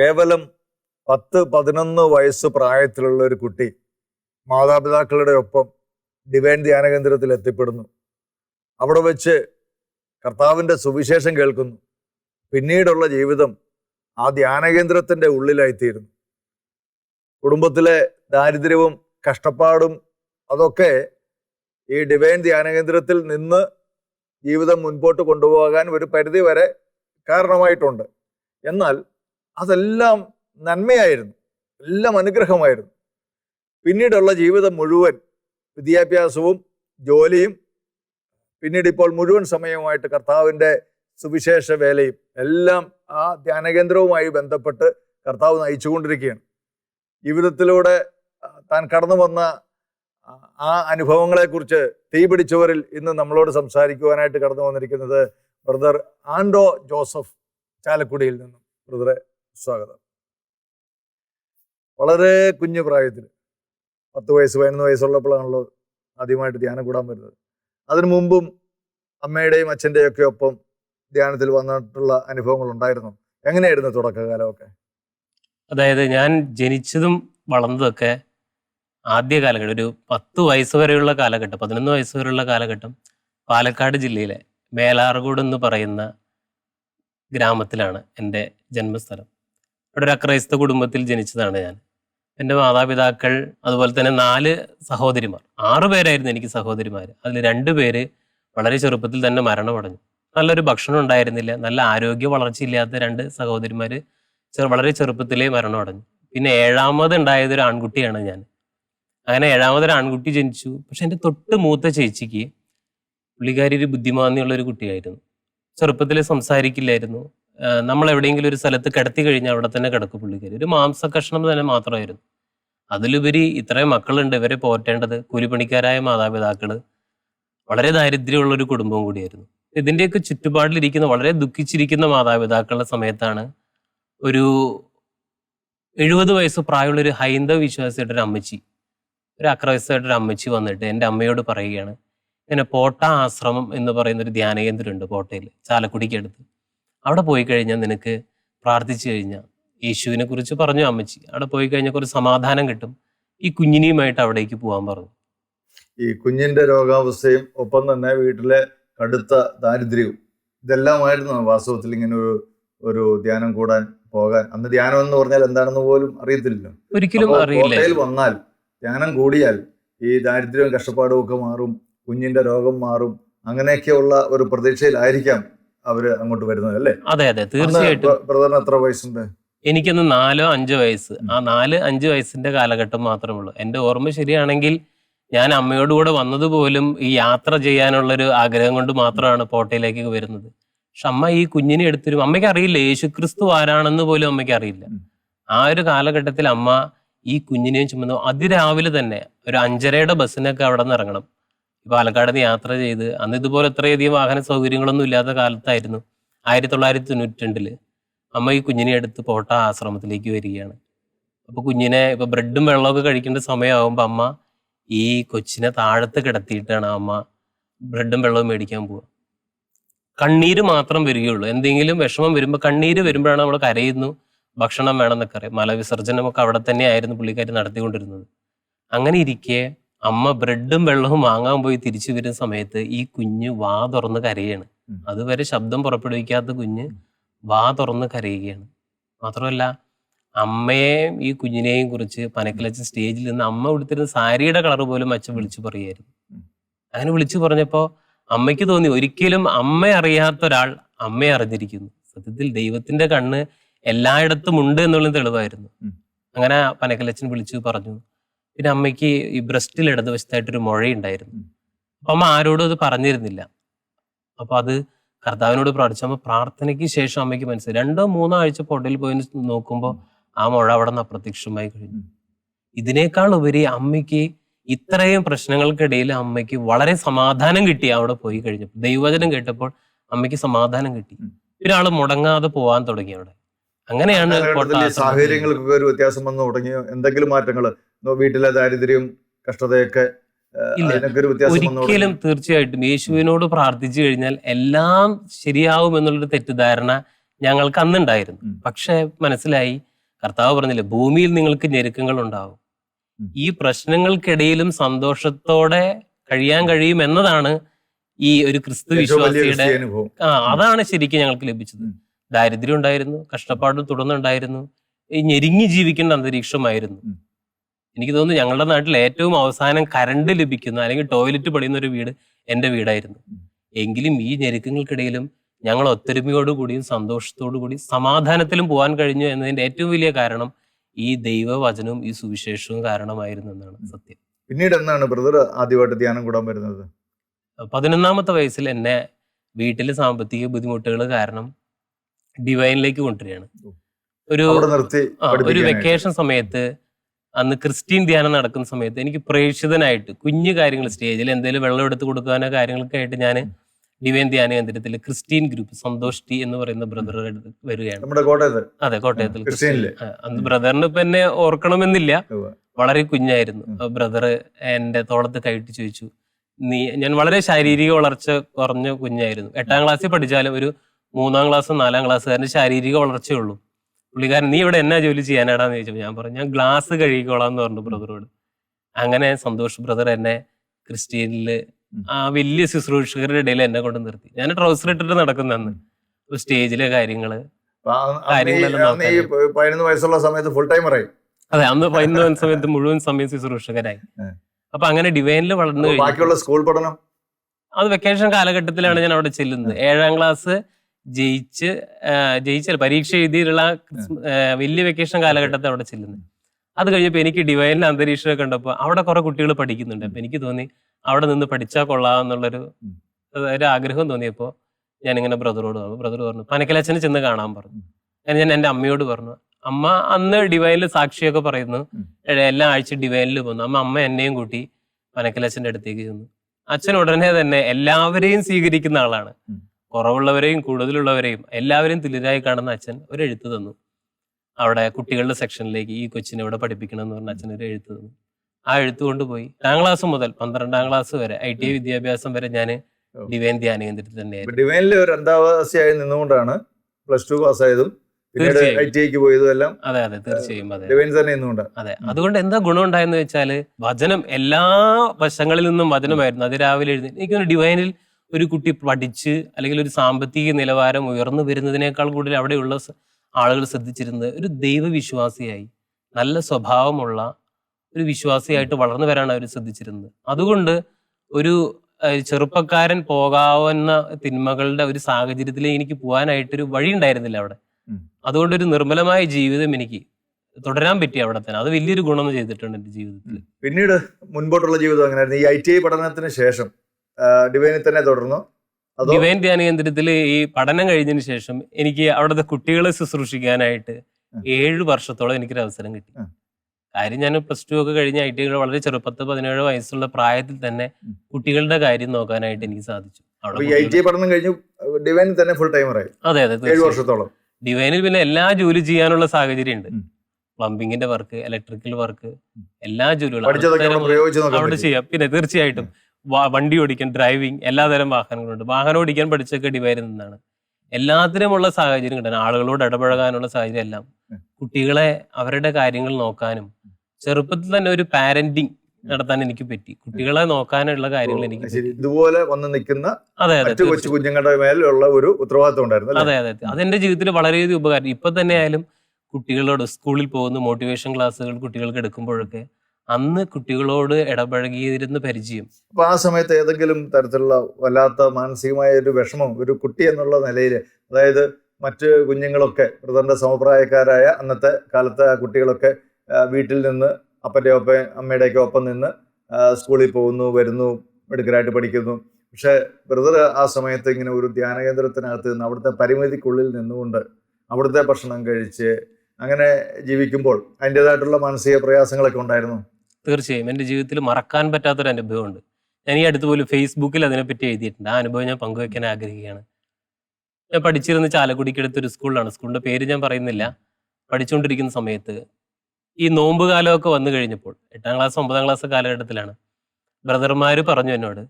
കേവലം പത്ത് പതിനൊന്ന് വയസ്സ് പ്രായത്തിലുള്ള ഒരു കുട്ടി മാതാപിതാക്കളുടെ ഒപ്പം ഡിവൈൻ ധ്യാന കേന്ദ്രത്തിൽ എത്തിപ്പെടുന്നു. അവിടെ വെച്ച് കർത്താവിന്റെ സുവിശേഷം കേൾക്കുന്നു. പിന്നീടുള്ള ജീവിതം ആ ധ്യാന കേന്ദ്രത്തിന്റെ ഉള്ളിലായിത്തീരുന്നു. കുടുംബത്തിലെ ദാരിദ്ര്യവും കഷ്ടപ്പാടും അതൊക്കെ ഈ ഡിവൈൻ ധ്യാനകേന്ദ്രത്തിൽ നിന്ന് ജീവിതം മുൻപോട്ട് കൊണ്ടുപോകാൻ ഒരു പരിധി വരെ കാരണമായിട്ടുണ്ട്. എന്നാൽ അതെല്ലാം നന്മയായിരുന്നു. എല്ലാം അനുഗ്രഹമായിരുന്നു. പിന്നീടുള്ള ജീവിതം മുഴുവൻ വിദ്യാഭ്യാസവും ജോലിയും പിന്നീട് ഇപ്പോൾ മുഴുവൻ സമയവുമായിട്ട് കർത്താവിന്റെ സുവിശേഷ വേലയും എല്ലാം ആ ധ്യാനകേന്ദ്രവുമായി ബന്ധപ്പെട്ട് കർത്താവ് നയിച്ചുകൊണ്ടിരിക്കുകയാണ്. ജീവിതത്തിലൂടെ താൻ കടന്നു വന്ന ആ, അനുഭവങ്ങളെക്കുറിച്ച് തീ പിടിച്ചവരിൽ ഇന്ന് നമ്മളോട് സംസാരിക്കുവാനായിട്ട് കടന്നു വന്നിരിക്കുന്നത് ബ്രദർ ആൻഡോ ജോസഫ് ചാലക്കുടിയിൽ നിന്നും. ബ്രദറെ സ്വാഗതം. വളരെ കുഞ്ഞു പ്രായത്തിൽ പത്ത് വയസ്സ് പതിനൊന്ന് വയസ്സുള്ളപ്പോഴാണല്ലോ ആദ്യമായിട്ട് ധ്യാനം കൂടാൻ വരുന്നത്. അതിനു മുമ്പും അമ്മയുടെയും അച്ഛന്റെയും ഒക്കെ ഒപ്പം ധ്യാനത്തിൽ വന്നിട്ടുള്ള അനുഭവങ്ങൾ ഉണ്ടായിരുന്നു. എങ്ങനെയായിരുന്നു തുടക്കകാലമൊക്കെ? അതായത് ഞാൻ ജനിച്ചതും വളർന്നതൊക്കെ ആദ്യ കാലഘട്ടം ഒരു പത്ത് വയസ്സ് വരെയുള്ള കാലഘട്ടം പതിനൊന്ന് വയസ്സ് വരെയുള്ള കാലഘട്ടം പാലക്കാട് ജില്ലയിലെ മേലാർകോട് എന്ന് പറയുന്ന ഗ്രാമത്തിലാണ് എന്റെ ജന്മസ്ഥലം. അവിടെ ഒരു അക്രൈസ്ത കുടുംബത്തിൽ ജനിച്ചതാണ് ഞാൻ. എന്റെ മാതാപിതാക്കൾ അതുപോലെ തന്നെ നാല് സഹോദരിമാർ. ആറ് പേരായിരുന്നു എനിക്ക് സഹോദരിമാർ. അതിൽ രണ്ട് പേര് വളരെ ചെറുപ്പത്തിൽ തന്നെ മരണമടഞ്ഞു. നല്ലൊരു ഭക്ഷണം ഉണ്ടായിരുന്നില്ല. നല്ല ആരോഗ്യ വളർച്ചയില്ലാത്ത രണ്ട് സഹോദരിമാർ ചെറു വളരെ ചെറുപ്പത്തിലേ മരണമടഞ്ഞു. പിന്നെ ഏഴാമത് ഉണ്ടായത് ഒരു ആൺകുട്ടിയാണ് ഞാൻ. അങ്ങനെ ഏഴാമതൊരു ആൺകുട്ടി ജനിച്ചു. പക്ഷെ എന്റെ തൊട്ട് മൂത്ത ചേച്ചിക്ക് പുള്ളിക്കാരി ഒരു ബുദ്ധിമാന്യമുള്ള ഒരു കുട്ടിയായിരുന്നു. ചെറുപ്പത്തിൽ സംസാരിക്കില്ലായിരുന്നു. നമ്മൾ എവിടെയെങ്കിലും ഒരു സ്ഥലത്ത് കിടത്തി കഴിഞ്ഞാൽ അവിടെ തന്നെ കിടക്കും പുള്ളിക്കാരി. ഒരു മാംസ കഷ്ണം തന്നെ മാത്രമായിരുന്നു. അതിലുപരി ഇത്രയും മക്കളുണ്ട് ഇവരെ പോറ്റേണ്ടത് കൂലിപ്പണിക്കാരായ മാതാപിതാക്കൾ വളരെ ദാരിദ്ര്യമുള്ള ഒരു കുടുംബം കൂടിയായിരുന്നു. ഇതിന്റെയൊക്കെ ചുറ്റുപാടിലിരിക്കുന്ന വളരെ ദുഃഖിച്ചിരിക്കുന്ന മാതാപിതാക്കളുടെ സമയത്താണ് ഒരു എഴുപത് വയസ്സ് പ്രായമുള്ള ഒരു ഹൈന്ദവ വിശ്വാസിയുടെ ഒരു അമ്മച്ചി ഒരു അക്രൈസ്തമായിട്ട് ഒരു അമ്മച്ചി വന്നിട്ട് എന്റെ അമ്മയോട് പറയുകയാണ് ഇങ്ങനെ പോട്ട ആശ്രമം എന്ന് പറയുന്ന ഒരു ധ്യാനകേന്ദ്രമുണ്ട് പോട്ടയിൽ കോട്ടയിൽ ചാലക്കുടിക്ക് അടുത്ത് അവിടെ പോയി കഴിഞ്ഞാൽ നിനക്ക് പ്രാർത്ഥിച്ചു കഴിഞ്ഞാൽ യേശുവിനെ കുറിച്ച് പറഞ്ഞു അമ്മച്ചി. അവിടെ പോയി കഴിഞ്ഞാൽ കുറച്ച് സമാധാനം കിട്ടും. ഈ കുഞ്ഞിനിയുമായിട്ട് അവിടേക്ക് പോകാൻ പറഞ്ഞു. ഈ കുഞ്ഞിന്റെ രോഗാവസ്ഥയും ഒപ്പം തന്നെ വീട്ടിലെ കടുത്ത ദാരിദ്ര്യവും ഇതെല്ലാമായിരുന്നു വാസ്തവത്തിൽ ഇങ്ങനെ ഒരു ഒരു ധ്യാനം കൂടാൻ പോകാൻ. അന്ന് ധ്യാനം എന്ന് പറഞ്ഞാൽ എന്താണെന്ന് പോലും അറിയത്തില്ലല്ലോ. ഒരിക്കലും അറിയില്ല. കോട്ടയിൽ വന്നാൽ ധ്യാനം കൂടിയാൽ ഈ ദാരിദ്ര്യവും കഷ്ടപ്പാടും ഒക്കെ മാറും കുഞ്ഞിന്റെ രോഗം മാറും അങ്ങനെയൊക്കെയുള്ള ഒരു പ്രതീക്ഷയിലായിരിക്കാം അവർ അങ്ങോട്ട് വരുന്നത് അല്ലേ? അതെ അതെ തീർച്ചയായിട്ടും. ബ്രദറിന് എത്ര വയസ്സുണ്ട്? എനിക്കൊന്ന് നാലോ അഞ്ചോ വയസ്സ്. ആ നാല് അഞ്ച് വയസ്സിന്റെ കാലഘട്ടം മാത്രമേ ഉള്ളൂ. എന്റെ ഓർമ്മ ശരിയാണെങ്കിൽ ഞാൻ അമ്മയോട് കൂടെ വന്നതുപോലും ഈ യാത്ര ചെയ്യാനുള്ള ഒരു ആഗ്രഹം കൊണ്ട് മാത്രമാണ് പോട്ടയിലേക്ക് വരുന്നത്. പക്ഷെ അമ്മ ഈ കുഞ്ഞിനെ എടുത്തിരും അമ്മയ്ക്ക് അറിയില്ല യേശു ക്രിസ്തു ആരാണെന്ന് പോലും അമ്മയ്ക്ക് അറിയില്ല. ആ ഒരു കാലഘട്ടത്തിൽ അമ്മ ഈ കുഞ്ഞിനെയും ചുമന്നു അതിരാവിലെ തന്നെ ഒരു അഞ്ചരയുടെ ബസ്സിനൊക്കെ അവിടെ നിന്ന് ഇറങ്ങണം. പാലക്കാട് യാത്ര ചെയ്ത് അന്ന് ഇതുപോലെ ഇത്രയധികം വാഹന സൗകര്യങ്ങളൊന്നും ഇല്ലാത്ത കാലത്തായിരുന്നു. ആയിരത്തി തൊള്ളായിരത്തി തൊണ്ണൂറ്റി രണ്ടിൽ അമ്മ ഈ കുഞ്ഞിനെ എടുത്ത് പോട്ട ആശ്രമത്തിലേക്ക് വരികയാണ്. അപ്പോൾ കുഞ്ഞിനെ ഇപ്പൊ ബ്രെഡും വെള്ളമൊക്കെ കഴിക്കേണ്ട സമയമാകുമ്പോ അമ്മ ഈ കൊച്ചിനെ താഴത്ത് കിടത്തിയിട്ടാണ് അമ്മ ബ്രെഡും വെള്ളവും മേടിക്കാൻ പോവുക കണ്ണീര് മാത്രം വരികയുള്ളൂ. എന്തെങ്കിലും വിഷമം വരുമ്പോൾ കണ്ണീര് വരുമ്പോഴാണ് നമ്മൾ കരയുന്നു. ഭക്ഷണം വേണമെന്നൊക്കെ അറിയാം. മലവിസർജനമൊക്കെ അവിടെ തന്നെയായിരുന്നു പുള്ളിക്കാരി നടത്തിക്കൊണ്ടിരുന്നത്. അങ്ങനെ ഇരിക്കെ അമ്മ ബ്രെഡും വെള്ളവും വാങ്ങാൻ പോയി തിരിച്ചു വരുന്ന സമയത്ത് ഈ കുഞ്ഞ് വാ തുറന്ന് കരയാണ്. അതുവരെ ശബ്ദം പുറപ്പെടുവിക്കാത്ത കുഞ്ഞ് വാ തുറന്ന് കരയുകയാണ്. മാത്രമല്ല അമ്മയെയും ഈ കുഞ്ഞിനെയും കുറിച്ച് പനക്കിലച്ച സ്റ്റേജിൽ നിന്ന് അമ്മ ഉടുത്തിരുന്ന സാരിയുടെ കളർ പോലും അച്ഛൻ വിളിച്ചു പറയായിരുന്നു അങ്ങനെ വിളിച്ചു പറഞ്ഞപ്പോ അമ്മയ്ക്ക് തോന്നി ഒരിക്കലും അമ്മ അറിയാത്ത ഒരാൾ അമ്മയെ അറിഞ്ഞിരിക്കുന്നു. സത്യത്തിൽ ദൈവത്തിന്റെ കണ്ണ് എല്ലായിടത്തും ഉണ്ട് എന്നുള്ള തെളിവായിരുന്നു. അങ്ങനെ പനക്കലച്ചൻ വിളിച്ചു പറഞ്ഞു പിന്നെ അമ്മയ്ക്ക് ഈ ബ്രസ്റ്റിൽ ഇടതുവശത്തായിട്ടൊരു മുഴയുണ്ടായിരുന്നു. അപ്പം അമ്മ ആരോടും അത് പറഞ്ഞിരുന്നില്ല. അപ്പൊ അത് കർത്താവിനോട് പ്രാർത്ഥിച്ചു. അമ്മ പ്രാർത്ഥനയ്ക്ക് ശേഷം അമ്മയ്ക്ക് മനസ്സിലായി. രണ്ടോ മൂന്നോ ആഴ്ച പൊട്ടിൽ പോയി നോക്കുമ്പോൾ ആ മുഴ അവിടെ നിന്ന് അപ്രത്യക്ഷമായി കഴിഞ്ഞു. ഇതിനേക്കാൾ ഉപരി അമ്മയ്ക്ക് ഇത്രയും പ്രശ്നങ്ങൾക്കിടയിൽ അമ്മയ്ക്ക് വളരെ സമാധാനം കിട്ടി അവിടെ പോയി കഴിഞ്ഞപ്പോൾ. ദൈവവചനം കേട്ടപ്പോൾ അമ്മയ്ക്ക് സമാധാനം കിട്ടി. പിന്നെ ആൾ മുടങ്ങാതെ പോവാൻ തുടങ്ങി അവിടെ. അങ്ങനെയാണ് സാഹചര്യങ്ങൾക്കൊക്കെ ഒരു വ്യത്യാസം വന്നു തുടങ്ങിയോ? എന്തെങ്കിലും മാറ്റങ്ങൾ വീട്ടിലെ ദാരിദ്ര്യം കഷ്ടതയൊക്കെ ഒരിക്കലും തീർച്ചയായിട്ടും യേശുവിനോട് പ്രാർത്ഥിച്ചു കഴിഞ്ഞാൽ എല്ലാം ശരിയാവും എന്നുള്ളൊരു തെറ്റിദ്ധാരണ ഞങ്ങൾക്ക് അന്നുണ്ടായിരുന്നു. പക്ഷെ മനസ്സിലായി കർത്താവ് പറഞ്ഞില്ലേ ഭൂമിയിൽ നിങ്ങൾക്ക് ഞെരുക്കങ്ങൾ ഉണ്ടാവും. ഈ പ്രശ്നങ്ങൾക്കിടയിലും സന്തോഷത്തോടെ കഴിയാൻ കഴിയും എന്നതാണ് ഈ ഒരു ക്രിസ്തു വിശ്വാസിയുടെ അനുഭവം. ആ അതാണ് ശരിക്കും ഞങ്ങൾക്ക് ലഭിച്ചത്. ദാരിദ്ര്യം ഉണ്ടായിരുന്നു കഷ്ടപ്പാട് തുടർന്നുണ്ടായിരുന്നു. ഈ ഞെരുങ്ങി ജീവിക്കേണ്ട അന്തരീക്ഷമായിരുന്നു. എനിക്ക് തോന്നുന്നു ഞങ്ങളുടെ നാട്ടിൽ ഏറ്റവും അവസാനം കരണ്ട് ലഭിക്കുന്ന അല്ലെങ്കിൽ ടോയ്ലറ്റ് പണിയുന്ന ഒരു വീട് എന്റെ വീടായിരുന്നു. എങ്കിലും ഈ ഞെരുക്കങ്ങൾക്കിടയിലും ഞങ്ങൾ ഒത്തൊരുമയോടുകൂടിയും സന്തോഷത്തോടുകൂടിയും സമാധാനത്തിലും പോകാൻ കഴിഞ്ഞു എന്നതിന്റെ ഏറ്റവും വലിയ കാരണം ഈ ദൈവവചനവും ഈ സുവിശേഷവും കാരണമായിരുന്നു എന്നാണ് സത്യം. പിന്നീട് എന്നാണ് ബ്രദർ ആദ്യമായിട്ട് ധ്യാനം കൂടാൻ വരുന്നത്? പതിനൊന്നാമത്തെ വയസ്സിൽ എന്നെ വീട്ടിലെ സാമ്പത്തിക ബുദ്ധിമുട്ടുകൾ കാരണം ഡിവൈനിലേക്ക് കൊണ്ടുവരികയാണ്. ഒരു ഒരു വെക്കേഷൻ സമയത്ത് അന്ന് ക്രിസ്ത്യൻ ധ്യാനം നടക്കുന്ന സമയത്ത് എനിക്ക് പ്രേക്ഷിതനായിട്ട് കുഞ്ഞു കാര്യങ്ങൾ സ്റ്റേജിൽ എന്തെങ്കിലും വെള്ളം എടുത്ത് കൊടുക്കാനോ കാര്യങ്ങളൊക്കെ ആയിട്ട് ഞാൻ ഡിവൈൻ ധ്യാന കേന്ദ്രത്തിൽ ക്രിസ്ത്യൻ ഗ്രൂപ്പ് സന്തോഷ് ടി എന്ന് പറയുന്ന ബ്രദർ വരികയാണ്. നമ്മുടെ കോട്ടയത്ത്? അതെ കോട്ടയത്തിൽ? അന്ന് ബ്രദറിന് ഇപ്പൊ എന്നെ ഓർക്കണമെന്നില്ല. വളരെ കുഞ്ഞായിരുന്നു. ബ്രദർ എന്റെ തോളത്ത് കൈയിട്ട് ചോദിച്ചു നീ ഞാൻ വളരെ ശാരീരിക വളർച്ച കുറഞ്ഞ കുഞ്ഞായിരുന്നു. എട്ടാം ക്ലാസ്സിൽ പഠിച്ചാലും ഒരു മൂന്നാം ക്ലാസ് നാലാം ക്ലാസ്സുകാരന് ശാരീരിക വളർച്ചയേ ഉള്ളൂ. പുള്ളിക്കാരൻ നീ ഇവിടെ എന്നാ ജോലി ചെയ്യാനാടാന്ന് ചോദിച്ചപ്പോൾ ഞാൻ പറഞ്ഞു ഞാൻ ഗ്ലാസ് കഴുകിക്കോളാം എന്ന് പറഞ്ഞു ബ്രദറോട്. അങ്ങനെ സന്തോഷ് ബ്രദർ എന്നെ ക്രിസ്ത്യനിൽ. ആ വലിയ ശുശ്രൂഷകരുടെ ഇടയിൽ എന്നെ കൊണ്ട് നിർത്തി. ഞാൻ ട്രൗസർ ഇട്ടിട്ട് നടക്കുന്ന അന്ന്. സ്റ്റേജിലെ കാര്യങ്ങൾ പതിനൊന്ന് വയസ്സുള്ള സമയത്ത് ഫുൾ ടൈമറായി അതെ അന്ന് പതിനൊന്ന് സമയത്ത് മുഴുവൻ സമയം ശുശ്രൂഷകരായി. അപ്പൊ അങ്ങനെ ഡിവൈനിൽ വളർന്നു ബാക്കിയുള്ള സ്കൂൾ പഠനം? അത് വെക്കേഷൻ കാലഘട്ടത്തിലാണ് ഞാൻ അവിടെ ചെല്ലുന്നത്. ഏഴാം ക്ലാസ് ജയിച്ച് ജയിച്ചല്ല പരീക്ഷ എഴുതിയിട്ടുള്ള വലിയ വെക്കേഷൻ കാലഘട്ടത്തിൽ അവിടെ ചെല്ലുന്നത് അത് കഴിഞ്ഞപ്പോൾ എനിക്ക് ഡിവൈനിലെ അന്തരീക്ഷമൊക്കെ കണ്ടപ്പോൾ അവിടെ കുറെ കുട്ടികൾ പഠിക്കുന്നുണ്ട്. അപ്പൊ എനിക്ക് തോന്നി അവിടെ നിന്ന് പഠിച്ചാൽ കൊള്ളാം എന്നുള്ളൊരു ഒരു ആഗ്രഹം തോന്നിയപ്പോൾ ഞാൻ ഇങ്ങനെ ബ്രദറോട് പറഞ്ഞു ബ്രദർ പറഞ്ഞു പനക്കലച്ചന് ചെന്ന് കാണാൻ പറഞ്ഞു. അങ്ങനെ ഞാൻ എന്റെ അമ്മയോട് പറഞ്ഞു അമ്മ അന്ന് ഡിവൈനിൽ സാക്ഷിയൊക്കെ പറയുന്നു. എല്ലാ ആഴ്ച ഡിവൈനിൽ പോകുന്നു അമ്മ അമ്മ എന്നെയും കൂട്ടി പനക്കലച്ഛന്റെ അടുത്തേക്ക് ചെന്നു. അച്ഛൻ ഉടനെ തന്നെ എല്ലാവരെയും സ്വീകരിക്കുന്ന ആളാണ്. കുറവുള്ളവരെയും കൂടുതലുള്ളവരെയും എല്ലാവരെയും തുല്യരായി കാണുന്ന അച്ഛൻ ഒരു എഴുത്ത് തന്നു. അവിടെ കുട്ടികളുടെ സെക്ഷനിലേക്ക് ഈ കൊച്ചിനെ ഇവിടെ പഠിപ്പിക്കണം എന്ന് പറഞ്ഞ അച്ഛൻ ഒരു എഴുത്ത് തന്നു. ആ എഴുത്ത് കൊണ്ടുപോയി. എട്ടാം ക്ലാസ് മുതൽ പന്ത്രണ്ടാം ക്ലാസ് വരെ ഐ ടി ഐ വിദ്യാഭ്യാസം വരെ ഞാൻ. ഡിവൈൻ ധ്യാന കേന്ദ്രത്തിൽ തന്നെയായിരുന്നു ഡിവൈനിൽ ഒരു അന്താവാസിയായി നിന്നുകൊണ്ടാണ് പ്ലസ് ടു പാസ്സായതും ആയതും തീർച്ചയായും. അതെ അതെ തീർച്ചയായും അതെ. അതെ അതുകൊണ്ട് എന്താ ഗുണം ഉണ്ടായെന്ന് വെച്ചാൽ വചനം എല്ലാ വശങ്ങളിൽ നിന്നും വചനമായിരുന്നു. അത് രാവിലെ എഴുതി എനിക്കൊന്ന് ഡിവൈനിൽ ഒരു കുട്ടി പഠിച്ച് അല്ലെങ്കിൽ ഒരു സാമ്പത്തിക നിലവാരം ഉയർന്നു വരുന്നതിനേക്കാൾ കൂടുതൽ അവിടെയുള്ള ആളുകൾ ശ്രദ്ധിച്ചിരുന്നത് ഒരു ദൈവവിശ്വാസിയായി നല്ല സ്വഭാവമുള്ള ഒരു വിശ്വാസിയായിട്ട് വളർന്നു വരാണ് അവർ ശ്രദ്ധിച്ചിരുന്നത്. അതുകൊണ്ട് ഒരു ചെറുപ്പക്കാരൻ പോകാവുന്ന തിന്മകളുടെ ഒരു സാഹചര്യത്തിൽ എനിക്ക് പോകാനായിട്ടൊരു വഴി ഉണ്ടായിരുന്നില്ല അവിടെ. അതുകൊണ്ട് ഒരു നിർമ്മലമായ ജീവിതം എനിക്ക് തുടരാൻ പറ്റി അവിടെ തന്നെ. അത് വലിയൊരു ഗുണം ചെയ്തിട്ടുണ്ട് എന്റെ ജീവിതത്തിൽ പിന്നീട് മുൻപോട്ടുള്ള ജീവിതം അങ്ങനെയായിരുന്നു ഈ ഐ ടി ഐ പഠനത്തിന് ശേഷം ഡിവൈനിൽ തന്നെ തുടർന്നു. ഡിവൈൻ ധ്യാന കേന്ദ്രത്തിൽ ഈ പഠനം കഴിഞ്ഞതിന് ശേഷം എനിക്ക് അവിടുത്തെ കുട്ടികളെ ശുശ്രൂഷിക്കാനായിട്ട്. ഏഴ് വർഷത്തോളം എനിക്കൊരു അവസരം കിട്ടി. കാര്യം ഞാൻ പ്ലസ് ടു ഒക്കെ കഴിഞ്ഞ ഐ ടി വളരെ ചെറുപ്പത്ത് പതിനേഴ് വയസ്സുള്ള പ്രായത്തിൽ തന്നെ കുട്ടികളുടെ കാര്യം നോക്കാനായിട്ട് എനിക്ക് സാധിച്ചു. തന്നെ ഫുൾ ടൈമറായി അതെ അതെ വർഷത്തോളം. ഡിവൈനിൽ പിന്നെ എല്ലാ ജോലി ചെയ്യാനുള്ള സാഹചര്യം ഉണ്ട്. പ്ലംബിങ്ങിന്റെ വർക്ക് ഇലക്ട്രിക്കൽ വർക്ക് എല്ലാ ജോലികളും അവിടെ ചെയ്യാം. പിന്നെ തീർച്ചയായിട്ടും വണ്ടി ഓടിക്കാൻ ഡ്രൈവിംഗ് എല്ലാതരം വാഹനങ്ങളുണ്ട്. വാഹനം ഓടിക്കാൻ പഠിച്ചൊക്കെ ഡിവൈഡ് നിന്നാണ്. എല്ലാത്തിനുമുള്ള സാഹചര്യം കിട്ടാൻ ആളുകളോട് ഇടപഴകാനുള്ള സാഹചര്യം എല്ലാം കുട്ടികളെ അവരുടെ കാര്യങ്ങൾ നോക്കാനും ചെറുപ്പത്തിൽ തന്നെ ഒരു പാരന്റിങ് നടത്താൻ എനിക്ക് പറ്റി. കുട്ടികളെ നോക്കാനുള്ള കാര്യങ്ങൾ എനിക്ക് ഇതുപോലെ വന്ന് നിൽക്കുന്ന അതെ അതെ കൊച്ചു. കുഞ്ഞുങ്ങളുടെ മേലുള്ള ഒരു ഉത്തരവാദിത്വം ഉണ്ടായിരുന്നു? അതെ അതെ അതെന്റെ ജീവിതത്തിൽ വളരെയധികം ഉപകാരം. ഇപ്പൊ തന്നെ ആയാലും കുട്ടികളോട് സ്കൂളിൽ പോകുന്ന മോട്ടിവേഷൻ ക്ലാസ്സുകൾ കുട്ടികൾക്ക് എടുക്കുമ്പോഴൊക്കെ അന്ന് കുട്ടികളോട് ഇടപഴകിയിരുന്ന പരിചയം. അപ്പൊ ആ സമയത്ത് ഏതെങ്കിലും തരത്തിലുള്ള വല്ലാത്ത മാനസികമായ ഒരു വിഷമം ഒരു കുട്ടി എന്നുള്ള നിലയിൽ അതായത് മറ്റ് കുഞ്ഞുങ്ങളൊക്കെ ബ്രദറിന്റെ സമപ്രായക്കാരായ അന്നത്തെ കാലത്തെ ആ കുട്ടികളൊക്കെ വീട്ടിൽ നിന്ന് അപ്പന്റെ ഒപ്പം അമ്മയുടെയൊക്കെ ഒപ്പം നിന്ന് സ്കൂളിൽ പോകുന്നു വരുന്നു മെഡിക്കലായിട്ട് പഠിക്കുന്നു. പക്ഷേ ബ്രദർ ആ സമയത്ത് ഇങ്ങനെ ഒരു ധ്യാന കേന്ദ്രത്തിനകത്ത് നിന്ന് അവിടുത്തെ പരിമിതിക്കുള്ളിൽ നിന്നുകൊണ്ട് അവിടുത്തെ ഭക്ഷണം കഴിച്ച് അങ്ങനെ ജീവിക്കുമ്പോൾ അതിന്റെതായിട്ടുള്ള മാനസിക പ്രയാസങ്ങളൊക്കെ ഉണ്ടായിരുന്നു? തീർച്ചയായും എന്റെ ജീവിതത്തിൽ മറക്കാൻ പറ്റാത്തൊരു അനുഭവമുണ്ട്. ഞാൻ ഈ അടുത്ത് പോലും ഫേസ്ബുക്കിൽ അതിനെപ്പറ്റി എഴുതിയിട്ടുണ്ട്. ആ അനുഭവം ഞാൻ പങ്കുവെക്കാൻ ആഗ്രഹിക്കുകയാണ്. ഞാൻ പഠിച്ചിരുന്ന ചാലക്കുടിക്കടുത്ത് ഒരു സ്കൂളിലാണ്. സ്കൂളിന്റെ പേര് ഞാൻ പറയുന്നില്ല. പഠിച്ചുകൊണ്ടിരിക്കുന്ന സമയത്ത് ഈ നോമ്പ് കാലമൊക്കെ വന്നു കഴിഞ്ഞപ്പോൾ എട്ടാം ക്ലാസ് ഒമ്പതാം ക്ലാസ് കാലഘട്ടത്തിലാണ് ബ്രദർമാർ പറഞ്ഞു എന്നോട്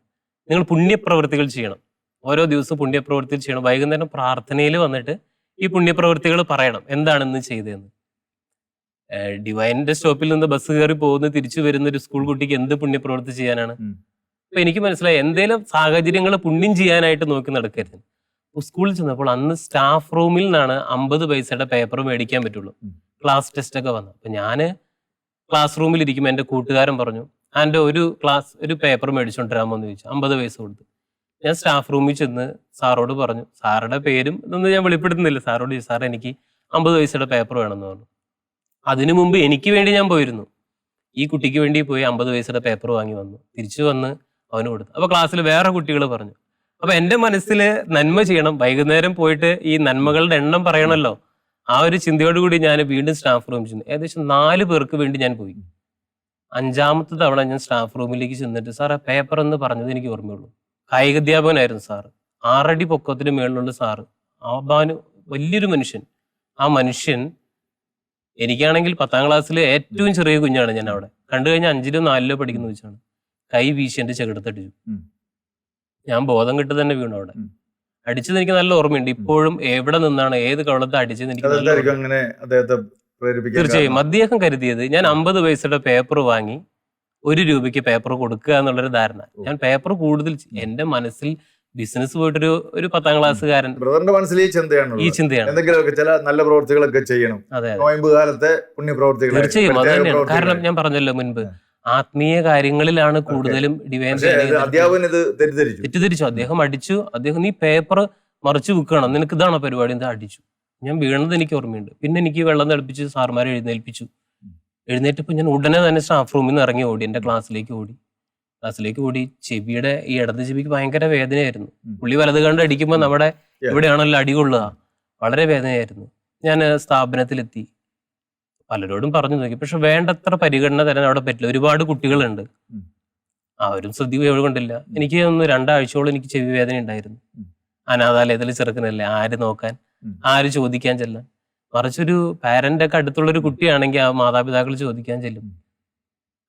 നിങ്ങൾ പുണ്യപ്രവൃത്തികൾ ചെയ്യണം. ഓരോ ദിവസവും പുണ്യപ്രവൃത്തികൾ ചെയ്യണം. വൈകുന്നേരം പ്രാർത്ഥനയിൽ വന്നിട്ട് ഈ പുണ്യപ്രവൃത്തികൾ പറയണം. എന്താണെന്ന് ചെയ്തതെന്ന്? ഡിവൈനിന്റെ സ്റ്റോപ്പിൽ നിന്ന് ബസ് കയറി പോകുന്ന തിരിച്ചു വരുന്ന ഒരു സ്കൂൾ കുട്ടിക്ക് എന്ത് പുണ്യപ്രവർത്തി ചെയ്യാനാണ്. അപ്പൊ എനിക്ക് മനസ്സിലായി എന്തെങ്കിലും സാഹചര്യങ്ങൾ പുണ്യം ചെയ്യാനായിട്ട് നോക്കി നടക്കരുത്. സ്കൂളിൽ ചെന്നപ്പോൾ അന്ന് സ്റ്റാഫ് റൂമിൽ നിന്നാണ് അമ്പത് പൈസയുടെ പേപ്പർ മേടിക്കാൻ പറ്റുള്ളൂ. ക്ലാസ് ടെസ്റ്റ് ഒക്കെ വന്നു. അപ്പൊ ഞാൻ ക്ലാസ് റൂമിൽ ഇരിക്കുമ്പോൾ എന്റെ കൂട്ടുകാരൻ പറഞ്ഞു എന്റെ ഒരു ക്ലാസ് ഒരു പേപ്പർ മേടിച്ചുകൊണ്ടിരാമോ എന്ന് ചോദിച്ചു. അമ്പത് പൈസ കൊടുത്തു. ഞാൻ സ്റ്റാഫ് റൂമിൽ ചെന്ന് സാറോട് പറഞ്ഞു സാറുടെ പേരും ഇതൊന്നും ഞാൻ വെളിപ്പെടുത്തുന്നില്ല. സാറോട് ചോദിച്ചു സാർ എനിക്ക് അമ്പത് പൈസയുടെ പേപ്പർ വേണമെന്ന് പറഞ്ഞു. അതിനു മുമ്പ് എനിക്ക് വേണ്ടി ഞാൻ പോയിരുന്നു. ഈ കുട്ടിക്ക് വേണ്ടി പോയി അമ്പത് വയസ്സുടെ പേപ്പർ വാങ്ങി വന്നു. തിരിച്ചു വന്ന് അവന് കൊടുത്തു. അപ്പൊ ക്ലാസ്സിൽ വേറെ കുട്ടികൾ പറഞ്ഞു. അപ്പൊ എന്റെ മനസ്സിൽ നന്മ ചെയ്യണം. വൈകുന്നേരം പോയിട്ട് ഈ നന്മകളുടെ എണ്ണം പറയണല്ലോ. ആ ഒരു ചിന്തയോടുകൂടി ഞാൻ വീണ്ടും സ്റ്റാഫ് റൂമിൽ ചെന്നു. ഏകദേശം നാല് പേർക്ക് വേണ്ടി ഞാൻ പോയി. അഞ്ചാമത്തെ തവണ ഞാൻ സ്റ്റാഫ് റൂമിലേക്ക് ചെന്നിട്ട് സാർ ആ പേപ്പർ എന്ന് പറഞ്ഞത് എനിക്ക് ഓർമ്മയുള്ളൂ. കായിക അധ്യാപകനായിരുന്നു സാറ്. ആറടി പൊക്കത്തിന് മേളിലുള്ള സാറ്. ആ ബാനു വലിയൊരു മനുഷ്യൻ. ആ മനുഷ്യൻ എനിക്കാണെങ്കിൽ പത്താം ക്ലാസ്സിൽ ഏറ്റവും ചെറിയ കുഞ്ഞാണ് ഞാൻ അവിടെ. കണ്ടു കഴിഞ്ഞാൽ അഞ്ചിലോ നാലിലോ പഠിക്കുന്ന വെച്ചാണ് കൈ വീശി എന്റെ ചെകിടത്തടിച്ചു. ഞാൻ ബോധം കിട്ടി തന്നെ വീണു അവിടെ. അടിച്ചത് എനിക്ക് നല്ല ഓർമ്മയുണ്ട്. ഇപ്പോഴും എവിടെ നിന്നാണ് ഏത് കവളത്തെ അടിച്ചത് എനിക്ക് തീർച്ചയായും? അദ്ദേഹം കരുതിയത് ഞാൻ അമ്പത് പൈസയുടെ പേപ്പർ വാങ്ങി ഒരു രൂപയ്ക്ക് പേപ്പർ കൊടുക്കുക എന്നുള്ളൊരു ധാരണ. ഞാൻ പേപ്പർ കൂടുതൽ എന്റെ എന്റെ മനസ്സിൽ ബിസിനസ് പോയിട്ടൊരു ഒരു പത്താം ക്ലാസ്സുകാരൻ. ബ്രദറിന്റെ മനസ്സിൽ ഈ ചിന്തയാണുള്ളത് ഈ ചിന്തയാണ്. എന്തെങ്കിലുമൊക്കെ ചില നല്ല പ്രവർത്തികളൊക്കെ ചെയ്യണം. നോയമ്പ് കാലത്തെ പുണ്യപ്രവർത്തികൾ തീർച്ചയായും. അത് തന്നെയാണ്. കാരണം ഞാൻ പറഞ്ഞല്ലോ മുൻപ് ആത്മീയ കാര്യങ്ങളിലാണ് കൂടുതലും ഡിവൈൻ അധ്യാപകൻ ഇത് തെറ്റിദ്ധരിച്ചു. തെറ്റിദ്ധരിച്ചു. അദ്ദേഹം അടിച്ചു. അദ്ദേഹം നീ പേപ്പർ മറിച്ചു വെക്കണം നിനക്ക് ഇതാണോ പരിപാടി? എന്താ അടിച്ചു? ഞാൻ വീണത് എനിക്ക് ഓർമ്മയുണ്ട്. പിന്നെ എനിക്ക് വെള്ളം തിളപ്പിച്ച് സാർമാരെ എഴുന്നേൽപ്പിച്ചു. എഴുന്നേറ്റപ്പോൾ ഞാൻ ഉടനെ തന്നെ സ്റ്റാഫ് റൂമിൽ നിന്ന് ഇറങ്ങി ഓടി. എന്റെ ക്ലാസ്സിലേക്ക് ഓടി. ക്ലാസ്സിലേക്ക് കൂടി ചെവിയുടെ ഈ ഇടത് ചെവിക്ക് ഭയങ്കര വേദനയായിരുന്നു. പുള്ളി വലത് കണ്ട് അടിക്കുമ്പോൾ നമ്മുടെ. ഇവിടെയാണല്ലോ അടി കൊള്ളുക. വളരെ വേദനയായിരുന്നു. ഞാൻ സ്ഥാപനത്തിലെത്തി. പലരോടും പറഞ്ഞു നോക്കി. പക്ഷെ വേണ്ടത്ര പരിഗണന തരാൻ അവിടെ പറ്റില്ല. ഒരുപാട് കുട്ടികളുണ്ട്. അവരും ശ്രദ്ധി കൊണ്ടില്ല. എനിക്ക് ഒന്ന് രണ്ടാഴ്ചയോളം എനിക്ക് ചെവി വേദന ഉണ്ടായിരുന്നു. അനാഥാലയത്തിൽ ചെറുക്കനല്ലേ? ആര് നോക്കാൻ? ആര് ചോദിക്കാൻ ചെല്ലാൻ? മറിച്ചൊരു പാരന്റ് ഒക്കെ അടുത്തുള്ള ഒരു കുട്ടിയാണെങ്കിൽ ആ മാതാപിതാക്കൾ ചോദിക്കാൻ ചെല്ലും.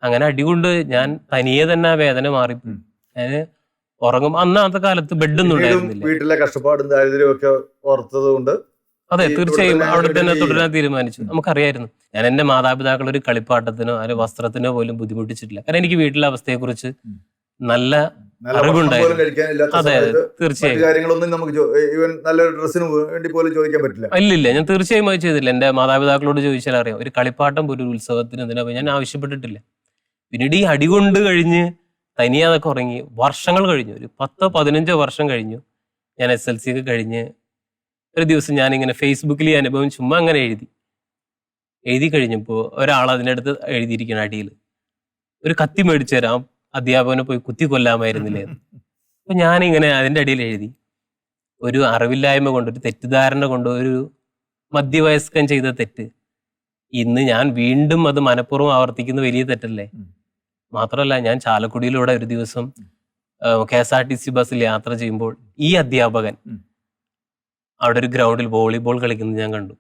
അങ്ങനെ അടികൊണ്ട് ഞാൻ തനിയെ തന്നെ ആ വേദന മാറി. അതായത് ഉറങ്ങും. അന്നാത്ത കാലത്ത് ബെഡൊന്നും ഉണ്ടായിരുന്നില്ല. വീട്ടിലെ കഷ്ടപ്പാടും ദാരിദ്ര്യവും ഒക്കെ ഓർത്തത് കൊണ്ട് അതെ തീർച്ചയായും അവിടെ തന്നെ തുടരാൻ തീരുമാനിച്ചു. നമുക്കറിയായിരുന്നു. ഞാൻ എന്റെ മാതാപിതാക്കൾ ഒരു കളിപ്പാട്ടത്തിനോ അല്ലെങ്കിൽ വസ്ത്രത്തിനോ പോലും ബുദ്ധിമുട്ടിച്ചിട്ടില്ല. കാരണം എനിക്ക് വീട്ടിലെ അവസ്ഥയെക്കുറിച്ച് കുറിച്ച് നല്ല അറിവുണ്ടായിരുന്നു. അതെ തീർച്ചയായും. ഇല്ലില്ല ഞാൻ തീർച്ചയായും അത് ചെയ്തില്ല എന്റെ മാതാപിതാക്കളോട് ചോദിച്ചാൽ അറിയാം ഒരു കളിപ്പാട്ടം പോലും ഒരു ഉത്സവത്തിന് എന്തിനാ ഞാൻ ആവശ്യപ്പെട്ടിട്ടില്ല. പിന്നീട് ഈ അടി കൊണ്ട് കഴിഞ്ഞ് തനിയെ അതൊക്കെ ഉറങ്ങി. വർഷങ്ങൾ കഴിഞ്ഞു. ഒരു പത്തോ പതിനഞ്ചോ വർഷം കഴിഞ്ഞു. ഞാൻ എസ് എൽ സി ഒക്കെ കഴിഞ്ഞ് ഒരു ദിവസം ഞാനിങ്ങനെ ഫേസ്ബുക്കിൽ ഈ അനുഭവം ചുമ്മാ അങ്ങനെ എഴുതി. എഴുതി കഴിഞ്ഞപ്പോൾ ഒരാൾ അതിനടുത്ത് എഴുതിയിരിക്കണം അടിയിൽ ഒരു കത്തി മേടിച്ചു തരാം. അധ്യാപകനെ പോയി കുത്തി കൊല്ലാമായിരുന്നില്ലേ. അപ്പൊ ഞാനിങ്ങനെ അതിന്റെ അടിയിൽ എഴുതി. ഒരു അറിവില്ലായ്മ കൊണ്ട് ഒരു തെറ്റിദ്ധാരണ കൊണ്ട് ഒരു മധ്യവയസ്കൻ ചെയ്ത തെറ്റ്. ഇന്ന് ഞാൻ വീണ്ടും അത് മനഃപൂർവം ആവർത്തിക്കുന്ന വലിയ തെറ്റല്ലേ. മാത്രമല്ല ഞാൻ ചാലക്കുടിയിലൂടെ ഒരു ദിവസം K S R T C ബസ്സിൽ യാത്ര ചെയ്യുമ്പോൾ ഈ അധ്യാപകൻ അവിടെ ഒരു ഗ്രൗണ്ടിൽ വോളിബോൾ കളിക്കുന്നത് ഞാൻ കണ്ടു.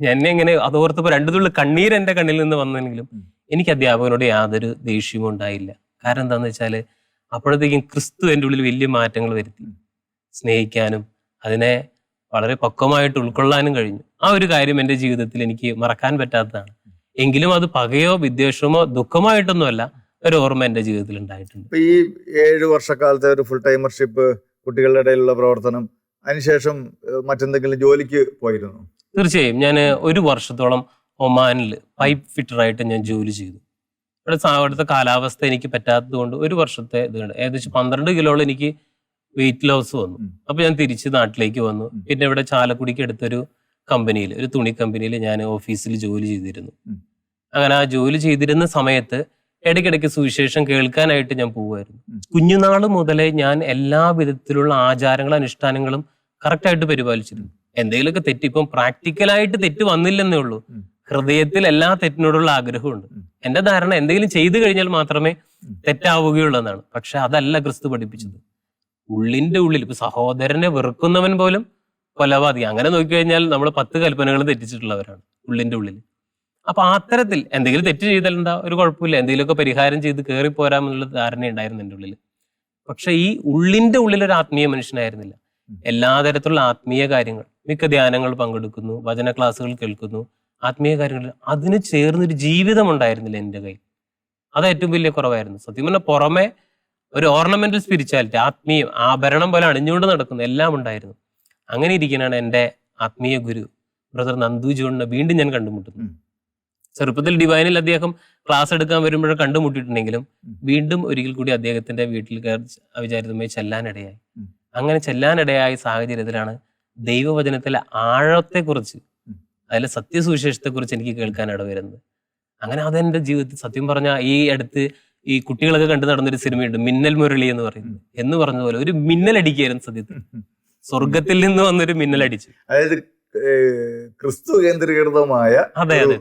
എന്നെ ഇങ്ങനെ അത് ഓർത്തപ്പോൾ രണ്ടു തുള്ളി കണ്ണീർ എന്റെ കണ്ണിൽ നിന്ന് വന്നെങ്കിലും എനിക്ക് അധ്യാപകനോട് യാതൊരു ദേഷ്യവും ഉണ്ടായില്ല. കാരണം എന്താണെന്ന് വെച്ചാൽ അപ്പോഴത്തേക്കും ക്രിസ്തു എന്റെ ഉള്ളിൽ വലിയ മാറ്റങ്ങൾ വരുത്തി. സ്നേഹിക്കാനും അതിനെ വളരെ പക്വമായിട്ട് ഉൾക്കൊള്ളാനും കഴിഞ്ഞു. ആ ഒരു കാര്യം എന്റെ ജീവിതത്തിൽ എനിക്ക് മറക്കാൻ പറ്റാത്തതാണ്. എങ്കിലും അത് പകയോ വിദ്വേഷമോ ദുഃഖമായിട്ടൊന്നുമല്ല. ഒരു ഓർമ്മ എന്റെ ജീവിതത്തിൽ ഉണ്ടായിട്ടുണ്ട്. ഈ ഏഴ് വർഷക്കാലത്തെ ഒരു ഫുൾ ടൈമർഷിപ്പ് കുട്ടികളുടെ ഇടയിലുള്ള പ്രവർത്തനം അതിനുശേഷം മറ്റെന്തെങ്കിലും ജോലിക്ക് പോയിരുന്നു? തീർച്ചയായും. ഞാൻ ഒരു വർഷത്തോളം ഒമാനിൽ പൈപ്പ് ഫിറ്ററായിട്ട് ഞാൻ ജോലി ചെയ്തു. ഇവിടെ അവിടുത്തെ കാലാവസ്ഥ എനിക്ക് പറ്റാത്തത് കൊണ്ട് ഒരു വർഷത്തെ ഇതുണ്ട് ഏകദേശം പന്ത്രണ്ട് കിലോളം എനിക്ക് വെയിറ്റ് ലോസ് വന്നു. അപ്പൊ ഞാൻ തിരിച്ച് നാട്ടിലേക്ക് വന്നു. പിന്നെ ഇവിടെ ചാലക്കുടിക്ക് അടുത്തൊരു കമ്പനിയിൽ ഒരു തുണി കമ്പനിയിൽ ഞാൻ ഓഫീസിൽ ജോലി ചെയ്തിരുന്നു. അങ്ങനെ ആ ജോലി ചെയ്തിരുന്ന സമയത്ത് ഇടയ്ക്കിടയ്ക്ക് സുവിശേഷം കേൾക്കാനായിട്ട് ഞാൻ പോവുമായിരുന്നു. കുഞ്ഞുനാൾ മുതലേ ഞാൻ എല്ലാ വിധത്തിലുള്ള ആചാരങ്ങളും അനുഷ്ഠാനങ്ങളും കറക്റ്റായിട്ട് പരിപാലിച്ചിരുന്നു. എന്തെങ്കിലുമൊക്കെ തെറ്റ് ഇപ്പം പ്രാക്ടിക്കലായിട്ട് തെറ്റ് വന്നില്ലെന്നേ ഉള്ളൂ. ഹൃദയത്തിൽ എല്ലാ തെറ്റിനോടുള്ള ആഗ്രഹമുണ്ട്. എന്റെ ധാരണ എന്തെങ്കിലും ചെയ്തു കഴിഞ്ഞാൽ മാത്രമേ തെറ്റാവുകയുള്ളൂ എന്നാണ്. പക്ഷെ അതല്ല ക്രിസ്തു പഠിപ്പിച്ചത്. ഉള്ളിന്റെ ഉള്ളിൽ ഇപ്പൊ സഹോദരനെ വെറുക്കുന്നവൻ പോലും കൊലപാതകി. അങ്ങനെ നോക്കിക്കഴിഞ്ഞാൽ നമ്മൾ പത്ത് കൽപ്പനകൾ തെറ്റിച്ചിട്ടുള്ളവരാണ് ഉള്ളിന്റെ ഉള്ളിൽ അപ്പൊ അത്തരത്തിൽ എന്തെങ്കിലും തെറ്റ് ചെയ്താൽ എന്താ ഒരു കുഴപ്പമില്ല. എന്തെങ്കിലുമൊക്കെ പരിഹാരം ചെയ്ത് കയറി പോരാമെന്നുള്ള ധാരണ ഉണ്ടായിരുന്നു എന്റെ ഉള്ളിൽ പക്ഷെ ഈ ഉള്ളിന്റെ ഉള്ളിൽ ഒരു ആത്മീയ മനുഷ്യനായിരുന്നില്ല. എല്ലാ തരത്തിലുള്ള ആത്മീയ കാര്യങ്ങൾ. മിക്ക ധ്യാനങ്ങൾ പങ്കെടുക്കുന്നു വചന ക്ലാസ്സുകൾ കേൾക്കുന്നു ആത്മീയ കാര്യങ്ങൾ. അതിന് ചേർന്നൊരു ജീവിതം ഉണ്ടായിരുന്നില്ല എന്റെ കയ്യിൽ. അത് ഏറ്റവും വലിയ കുറവായിരുന്നു. സത്യം പറഞ്ഞാൽ പുറമെ ഒരു ഓർണമെന്റൽ സ്പിരിച്വാലിറ്റി ആത്മീയം ആഭരണം പോലെ അണിഞ്ഞുകൊണ്ട് നടക്കുന്നു എല്ലാം ഉണ്ടായിരുന്നു. അങ്ങനെ ഇരിക്കാനാണ് എന്റെ ആത്മീയ ഗുരു ബ്രദർ നന്ദു ജോണിനെ വീണ്ടും ഞാൻ കണ്ടുമുട്ടുന്നു. ചെറുപ്പത്തിൽ ഡിവൈനിൽ അദ്ദേഹം ക്ലാസ് എടുക്കാൻ വരുമ്പോഴും കണ്ടുമുട്ടിയിട്ടുണ്ടെങ്കിലും വീണ്ടും ഒരിക്കൽ കൂടി അദ്ദേഹത്തിന്റെ വീട്ടിൽ അവിചാരിതമായി ചെല്ലാനിടയായി. അങ്ങനെ ചെല്ലാനിടയായ സാഹചര്യത്തിലാണ് ദൈവവചനത്തിലെ ആഴത്തെക്കുറിച്ച് കുറിച്ച് അതിലെ സത്യസുവിശേഷത്തെക്കുറിച്ച് എനിക്ക് കേൾക്കാൻ ഇടവരുന്നത് അങ്ങനെ അതെന്റെ ജീവിതത്തിൽ സത്യം പറഞ്ഞ ഈ അടുത്ത് ഈ കുട്ടികളൊക്കെ കണ്ടു നടന്നൊരു സിനിമയുണ്ട് മിന്നൽ മുരളി എന്ന് പറയുന്നത്. എന്ന് പറഞ്ഞതുപോലെ ഒരു മിന്നൽ അടിക്കുകയായിരുന്നു സത്യത്തിൽ സ്വർഗത്തിൽ നിന്ന് വന്നൊരു മിന്നലടിച്ചു. അതായത് ക്രിസ്തു കേന്ദ്രീകൃതമായ അതെ അതെ.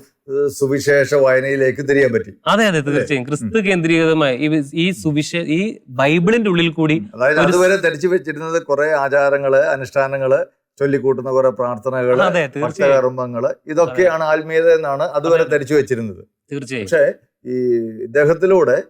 സുവിശേഷ വായനയിലേക്ക് തിരിയാൻ പറ്റി. അതെ അതെ തീർച്ചയായും. ക്രിസ്തു കേന്ദ്രീകൃതമായി ഈ- സുവിശേഷ സുവിശേ ഈ ബൈബിളിന്റെ ഉള്ളിൽ കൂടി അതായത് അതുവരെ ധരിച്ചു വെച്ചിരുന്നത് കുറെ ആചാരങ്ങൾ അനുഷ്ഠാനങ്ങൾ ചൊല്ലിക്കൂട്ടുന്ന കുറെ പ്രാർത്ഥനകൾ കർമ്മങ്ങൾ ഭക്തകർമ്മങ്ങൾ ഇതൊക്കെയാണ് ആത്മീയത എന്നാണ് അതുവരെ അതെ. ധരിച്ചു വെച്ചിരുന്നത്. തീർച്ചയായും. പക്ഷേ ഈ ഇദ്ദേഹത്തിലൂടെ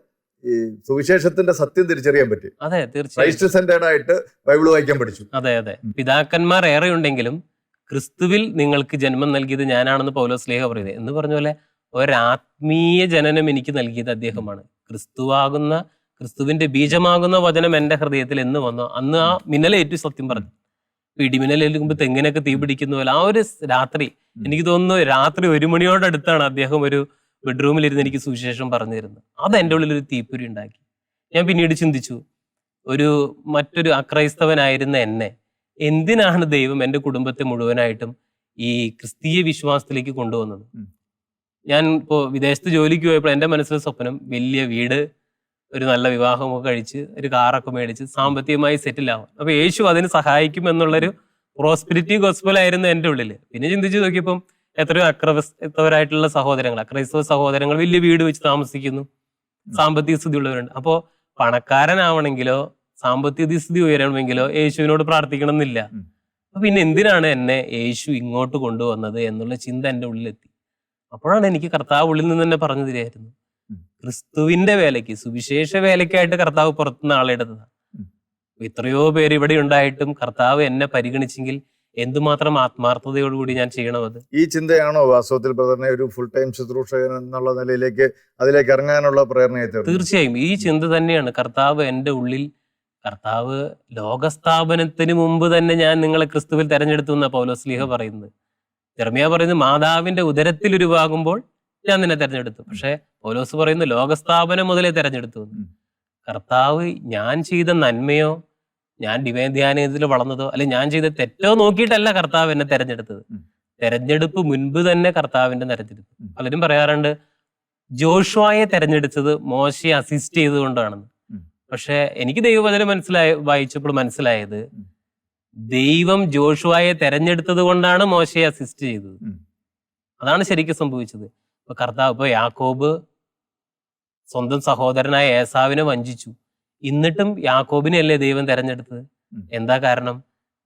ഈ സുവിശേഷത്തിന്റെ സത്യം തിരിച്ചറിയാൻ പറ്റും. അതെ തീർച്ചയായും. സെന്റേഡ് ആയിട്ട് ബൈബിൾ വായിക്കാൻ പഠിച്ചു. അതെ അതെ. പിതാക്കന്മാർ ഏറെ ഉണ്ടെങ്കിലും ക്രിസ്തുവിൽ നിങ്ങൾക്ക് ജന്മം നൽകിയത് ഞാനാണെന്ന് പൗലോസ് ലേഖ പറയുന്നത്. എന്ന് പറഞ്ഞ പോലെ ഒരാത്മീയ ജനനം എനിക്ക് നൽകിയത് അദ്ദേഹമാണ്. ക്രിസ്തുവാകുന്ന ക്രിസ്തുവിന്റെ ബീജമാകുന്ന വചനം എന്റെ ഹൃദയത്തിൽ എന്ന് വന്നോ. അന്ന് ആ മിന്നലേറ്റു സത്യം പറഞ്ഞു. ഇപ്പൊ ഇടിമിന്നലേൽക്കുമ്പോ തെങ്ങിനൊക്കെ തീ പിടിക്കുന്ന പോലെ ആ ഒരു രാത്രി എനിക്ക് തോന്നുന്നു രാത്രി ഒരു മണിയോടടുത്താണ് അദ്ദേഹം ഒരു ബെഡ്റൂമിൽ ഇരുന്ന് എനിക്ക് സുവിശേഷം പറഞ്ഞു തരുന്നു അത് എന്റെ ഉള്ളിൽ ഒരു തീപ്പൊരി ഉണ്ടാക്കി. ഞാൻ പിന്നീട് ചിന്തിച്ചു ഒരു മറ്റൊരു അക്രൈസ്തവനായിരുന്ന എന്നെ എന്തിനാണ് ദൈവം എന്റെ കുടുംബത്തെ മുഴുവനായിട്ടും ഈ ക്രിസ്തീയ വിശ്വാസത്തിലേക്ക് കൊണ്ടുവന്നത്? ഞാൻ ഇപ്പോൾ വിദേശത്ത് ജോലിക്ക് പോയപ്പോൾ എന്റെ മനസ്സിലെ സ്വപ്നം വലിയ വീട് ഒരു നല്ല വിവാഹമൊക്കെ കഴിച്ച് ഒരു കാറൊക്കെ മേടിച്ച് സാമ്പത്തികമായി സെറ്റിൽ ആവാം അപ്പൊ യേശു അതിന് സഹായിക്കും എന്നുള്ളൊരു പ്രോസ്പിരിറ്റി ഗോസ്ബലായിരുന്നു എന്റെ ഉള്ളിൽ പിന്നെ ചിന്തിച്ചു നോക്കിയപ്പം എത്രയോ അക്രൈസ്തവരായിട്ടുള്ള സഹോദരങ്ങൾ അക്രൈസ്തവ സഹോദരങ്ങൾ വലിയ വീട് വെച്ച് താമസിക്കുന്നു. സാമ്പത്തിക സ്ഥിതി ഉള്ളവരുണ്ട്. അപ്പോ പണക്കാരനാവണമെങ്കിലോ സാമ്പത്തിക സ്ഥിതി ഉയരണമെങ്കിലോ യേശുവിനോട് പ്രാർത്ഥിക്കണം എന്നില്ല അപ്പൊ പിന്നെ എന്തിനാണ് എന്നെ യേശു ഇങ്ങോട്ട് കൊണ്ടുവന്നത് എന്നുള്ള ചിന്ത എന്റെ ഉള്ളിലെത്തി. അപ്പോഴാണ് എനിക്ക് കർത്താവ് ഉള്ളിൽ നിന്ന് തന്നെ പറഞ്ഞു തരികയായിരുന്നു. ക്രിസ്തുവിന്റെ വേലയ്ക്ക് സുവിശേഷ വേലയ്ക്കായിട്ട് കർത്താവ് പുറത്തുനിന്ന് ആളെടുത്തതാണ് ഇത്രയോ എത്രയോ പേര് ഇവിടെ ഉണ്ടായിട്ടും കർത്താവ് എന്നെ പരിഗണിച്ചെങ്കിൽ എന്തുമാത്രം ആത്മാർത്ഥതയോടുകൂടി ഞാൻ ചെയ്യണമത് ഈ ചിന്തയാണോ വാസ്തവത്തിൽ ബ്രദറിനെ ഒരു ഫുൾ ടൈം ശുശ്രൂഷകൻ എന്നുള്ള നിലയിലേക്ക് അതിലേക്ക് ഇറങ്ങാനുള്ള പ്രേരണയെ തീർച്ചയായും. ഈ ചിന്ത തന്നെയാണ്. കർത്താവ് എന്റെ ഉള്ളിൽ കർത്താവ് ലോകസ്ഥാപനത്തിന് മുമ്പ് തന്നെ ഞാൻ നിങ്ങളെ ക്രിസ്തുവിൽ തെരഞ്ഞെടുത്തു എന്നാ പൗലോസ്ലീഹ പറയുന്നത്. ജെർമിയ പറയുന്നത് മാതാവിന്റെ ഉദരത്തിൽ ഉരുവാകുമ്പോൾ ഞാൻ നിന്നെ തെരഞ്ഞെടുത്തു. പക്ഷേ പൗലോസ് പറയുന്നു ലോകസ്ഥാപനം മുതലേ തെരഞ്ഞെടുത്തു കർത്താവ് ഞാൻ ചെയ്ത നന്മയോ ഞാൻ ഡിവൈൻ ധ്യാനത്തിൽ വളർന്നതോ അല്ലെ ഞാൻ ചെയ്ത തെറ്റോ നോക്കിയിട്ടല്ല കർത്താവ് എന്നെ തെരഞ്ഞെടുത്തത്. തെരഞ്ഞെടുപ്പ് മുൻപ് തന്നെ കർത്താവിന്റെ തെരഞ്ഞെടുപ്പ് പലരും പറയാറുണ്ട് ജോഷ്വായെ തെരഞ്ഞെടുത്തത് മോശയെ അസിസ്റ്റ് ചെയ്തുകൊണ്ടാണെന്ന്. പക്ഷെ എനിക്ക് ദൈവവചനം മനസ്സിലായ വായിച്ചപ്പോൾ മനസ്സിലായത് ദൈവം ജോഷുവായെ തെരഞ്ഞെടുത്തത് കൊണ്ടാണ് മോശയെ അസിസ്റ്റ് ചെയ്തത്. അതാണ് ശരിക്കും സംഭവിച്ചത്. ഇപ്പൊ കർത്താവ് ഇപ്പൊ യാക്കോബ് സ്വന്തം സഹോദരനായ ഏസാവിനെ വഞ്ചിച്ചു. എന്നിട്ടും യാക്കോബിനെയല്ലേ ദൈവം തെരഞ്ഞെടുത്തത്? എന്താ കാരണം?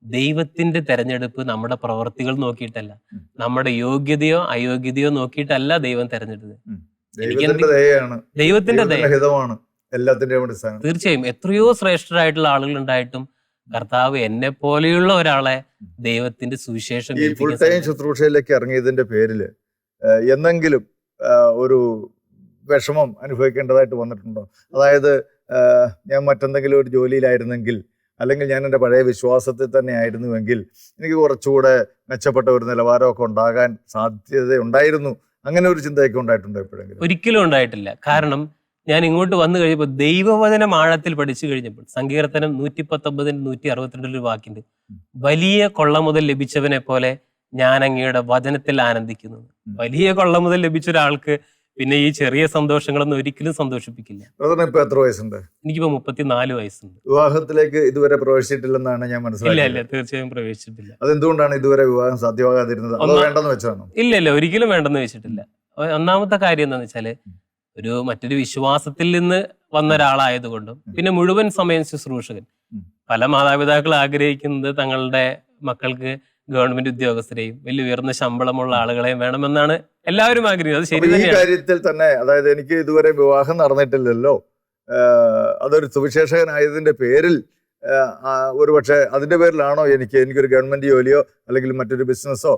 ദൈവത്തിന്റെ തെരഞ്ഞെടുപ്പ് നമ്മുടെ പ്രവർത്തികൾ നോക്കിയിട്ടല്ല. നമ്മുടെ യോഗ്യതയോ അയോഗ്യതയോ നോക്കിയിട്ടല്ല ദൈവം തെരഞ്ഞെടുത്തത്. ദൈവത്തിന്റെ തീർച്ചയായും എത്രയോ ശ്രേഷ്ഠരായിട്ടുള്ള ആളുകൾ ഉണ്ടായിട്ടും കർത്താവ് എന്നെ പോലെയുള്ള ഒരാളെ ദൈവത്തിന്റെ സുവിശേഷം ഈ ഫുൾ ടൈം ശുശ്രൂഷയിലേക്ക് ഇറങ്ങിയതിന്റെ പേരിൽ എന്നെങ്കിലും ഒരു വിഷമം അനുഭവിക്കേണ്ടതായിട്ട് വന്നിട്ടുണ്ടോ? അതായത് ഞാൻ മറ്റെന്തെങ്കിലും ഒരു ജോലിയിലായിരുന്നെങ്കിൽ അല്ലെങ്കിൽ ഞാൻ എന്റെ പഴയ വിശ്വാസത്തിൽ തന്നെ ആയിരുന്നുവെങ്കിൽ എനിക്ക് കുറച്ചുകൂടെ മെച്ചപ്പെട്ട ഒരു നിലവാരമൊക്കെ ഉണ്ടാകാൻ സാധ്യത ഉണ്ടായിരുന്നു. അങ്ങനെ ഒരു ചിന്തയൊക്കെ ഉണ്ടായിട്ടുണ്ടോ എപ്പോഴെങ്കിലും? ഒരിക്കലും ഉണ്ടായിട്ടില്ല. കാരണം ഞാൻ ഇങ്ങോട്ട് വന്നു കഴിയുമ്പോൾ ദൈവവചനം ആഴത്തിൽ പഠിച്ചു കഴിഞ്ഞപ്പോൾ സങ്കീർത്തനം നൂറ്റി പത്തൊമ്പതിന് നൂറ്റി അറുപത്തിരണ്ടിൽ ഒരു വാക്കുണ്ട്. വലിയ കൊള്ള മുതൽ ലഭിച്ചവനെ പോലെ ഞാൻ അങ്ങയുടെ വചനത്തിൽ ആനന്ദിക്കുന്നു. വലിയ കൊള്ള മുതൽ ലഭിച്ച ഒരാൾക്ക് പിന്നെ ഈ ചെറിയ സന്തോഷങ്ങളൊന്നും ഒരിക്കലും സന്തോഷിപ്പിക്കില്ല. ബ്രദറിന് ഇപ്പൊ എത്ര വയസ്സുണ്ട്? എനിക്കിപ്പോ മുപ്പത്തിനാല് വയസ്സുണ്ട്. വിവാഹത്തിലേക്ക് ഇതുവരെ പ്രവേശിച്ചിട്ടില്ലെന്നാണ് ഞാൻ ഇല്ല മനസ്സിലാക്കിയത്. ഇല്ല തീർച്ചയായും പ്രവേശിച്ചിട്ടില്ല. അതെന്തുകൊണ്ടാണ് ഇതുവരെ വിവാഹം സാധ്യമാകാതിരുന്നത്? അതോ ഒന്നാ- വേണ്ടെന്ന് വെച്ചാണോ ഇല്ല ഇല്ല ഒരിക്കലും വേണ്ടെന്ന് വെച്ചിട്ടില്ല. ഒ- ഒന്നാമത്തെ കാര്യം എന്താന്ന് വെച്ചാൽ ഒരു മറ്റൊരു വിശ്വാസത്തിൽ നിന്ന് വന്ന ഒരാളായതുകൊണ്ടും പിന്നെ മുഴുവൻ സമയം ശുശ്രൂഷകൻ. ഉം. പല മാതാപിതാക്കൾ ആഗ്രഹിക്കുന്നത് തങ്ങളുടെ മക്കൾക്ക് ഗവൺമെന്റ് ഉദ്യോഗസ്ഥരെയും വലിയ ഉയർന്ന ശമ്പളമുള്ള ആളുകളെയും വേണമെന്നാണ് എല്ലാവരും ആഗ്രഹിക്കുന്നത്. അത് ശരി ഈ കാര്യത്തിൽ തന്നെ അതായത് എനിക്ക് ഇതുവരെ വിവാഹം നടന്നിട്ടില്ലല്ലോ അതൊരു സുവിശേഷകനായതിന്റെ പേരിൽ ഒരു പക്ഷേ അതിന്റെ പേരിലാണോ എനിക്ക് എനിക്കൊരു ഗവൺമെന്റ് ജോലിയോ അല്ലെങ്കിൽ മറ്റൊരു ബിസിനസ്സോ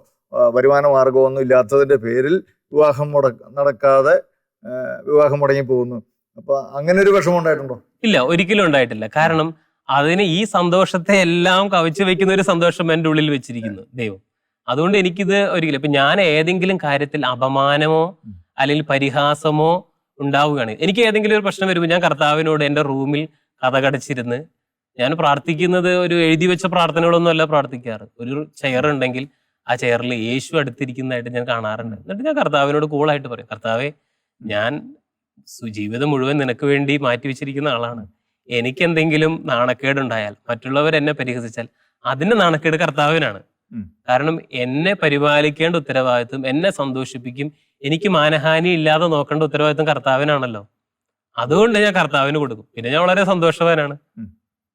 വരുമാന മാർഗമോ ഒന്നും ഇല്ലാത്തതിന്റെ പേരിൽ വിവാഹം മുടക്ക നടക്കാതെ വിവാഹം മുടങ്ങി പോകുന്നു. അപ്പൊ അങ്ങനെ ഒരു വിഷമം ഉണ്ടായിട്ടുണ്ടോ? ഇല്ല ഒരിക്കലും ഉണ്ടായിട്ടില്ല. കാരണം അതിന് ഈ സന്തോഷത്തെ എല്ലാം കവച്ചു വെക്കുന്ന ഒരു സന്തോഷം എന്റെ ഉള്ളിൽ വെച്ചിരിക്കുന്നു ദൈവം. അതുകൊണ്ട് എനിക്കിത് ഒരിക്കലും ഇപ്പൊ ഞാൻ ഏതെങ്കിലും കാര്യത്തിൽ അപമാനമോ. അല്ലെങ്കിൽ പരിഹാസമോ ഉണ്ടാവുകയാണ് എനിക്ക് ഏതെങ്കിലും ഒരു പ്രശ്നം വരുമ്പോൾ ഞാൻ കർത്താവിനോട് എന്റെ റൂമിൽ കഥകടച്ചിരുന്ന് ഞാൻ പ്രാർത്ഥിക്കുന്നത് ഒരു എഴുതി വെച്ച പ്രാർത്ഥനകളൊന്നും അല്ല പ്രാർത്ഥിക്കാറ്. ഒരു ചെയർ ഉണ്ടെങ്കിൽ ആ ചെയറിൽ യേശു അടുത്തിരിക്കുന്നതായിട്ട് ഞാൻ കാണാറുണ്ട്. എന്നിട്ട് ഞാൻ കർത്താവിനോട് കൂളായിട്ട് പറയും കർത്താവെ ഞാൻ ജീവിതം മുഴുവൻ നിനക്ക് വേണ്ടി മാറ്റി വെച്ചിരിക്കുന്ന ആളാണ്. എനിക്ക് എന്തെങ്കിലും നാണക്കേടുണ്ടായാൽ മറ്റുള്ളവർ എന്നെ പരിഹസിച്ചാൽ അതിന്റെ നാണക്കേട് കർത്താവിനാണ്. കാരണം എന്നെ പരിപാലിക്കേണ്ട ഉത്തരവാദിത്വം എന്നെ സന്തോഷിപ്പിക്കും എനിക്ക് മാനഹാനി ഇല്ലാതെ നോക്കേണ്ട ഉത്തരവാദിത്വം കർത്താവിനാണല്ലോ. അതുകൊണ്ട് ഞാൻ കർത്താവിന് കൊടുക്കും. പിന്നെ ഞാൻ വളരെ സന്തോഷവാനാണ്.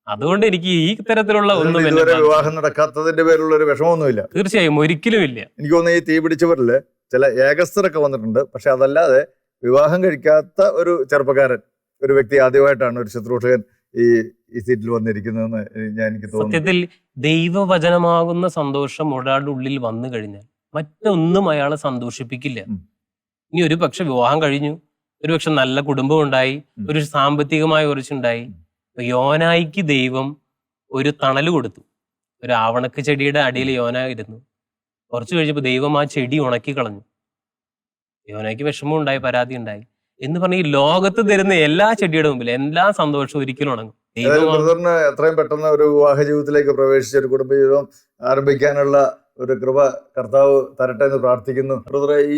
അതുകൊണ്ട് എനിക്ക് ഈ തരത്തിലുള്ള ഒന്നും വിവാഹം നടക്കാത്തതിന്റെ പേരുള്ള ഒരു വിഷമമൊന്നുമില്ല. തീർച്ചയായും ഒരിക്കലും ഇല്ല. എനിക്ക് തോന്നുന്നു ഈ തീ പിടിച്ചവരിൽ ചില ഏകസ്ഥരൊക്കെ വന്നിട്ടുണ്ട്. പക്ഷെ അതല്ലാതെ വിവാഹം കഴിക്കാത്ത ഒരു ചെറുപ്പക്കാരൻ ഒരു വ്യക്തി ആദ്യമായിട്ടാണ് ഒരു ശുശ്രൂഷകൻ ഈ ഈ സീറ്റിൽ വന്നിരിക്കുന്നതെന്ന് ഞാൻ എനിക്ക് തോന്നുന്നു. സത്യത്തിൽ ദൈവവചനമാകുന്ന സന്തോഷം ഒരാളുടെ ഉള്ളിൽ വന്നു കഴിഞ്ഞാൽ മറ്റൊന്നും അയാളെ സന്തോഷിപ്പിക്കില്ല. ഇനി ഒരു പക്ഷെ വിവാഹം കഴിഞ്ഞു. ഒരു പക്ഷെ നല്ല കുടുംബം ഉണ്ടായി. ഒരു സാമ്പത്തികമായ കുറച്ചുണ്ടായി അപ്പൊ യോനായിക്ക് ദൈവം ഒരു തണൽ കൊടുത്തു. ഒരു ആവണക്ക് ചെടിയുടെ അടിയിൽ യോന ഇരുന്നു. കുറച്ച് കഴിഞ്ഞപ്പോൾ ദൈവം ആ ചെടി ഉണക്കി കളഞ്ഞു യോനയ്ക്ക് വിഷമം ഉണ്ടായി പരാതി ഉണ്ടായി എന്ന് പറഞ്ഞ ഈ ലോകത്ത് തരുന്ന എല്ലാ ചെടിയുടെ മുമ്പിൽ എല്ലാ സന്തോഷവും ഒരിക്കലും ഉണങ്ങും എത്രയും പെട്ടെന്ന് ഒരു വിവാഹ ജീവിതത്തിലേക്ക് പ്രവേശിച്ച ഒരു കുടുംബജീവിതം ആരംഭിക്കാനുള്ള ഒരു കൃപ കർത്താവ് തരട്ടെ എന്ന് പ്രാർത്ഥിക്കുന്നു.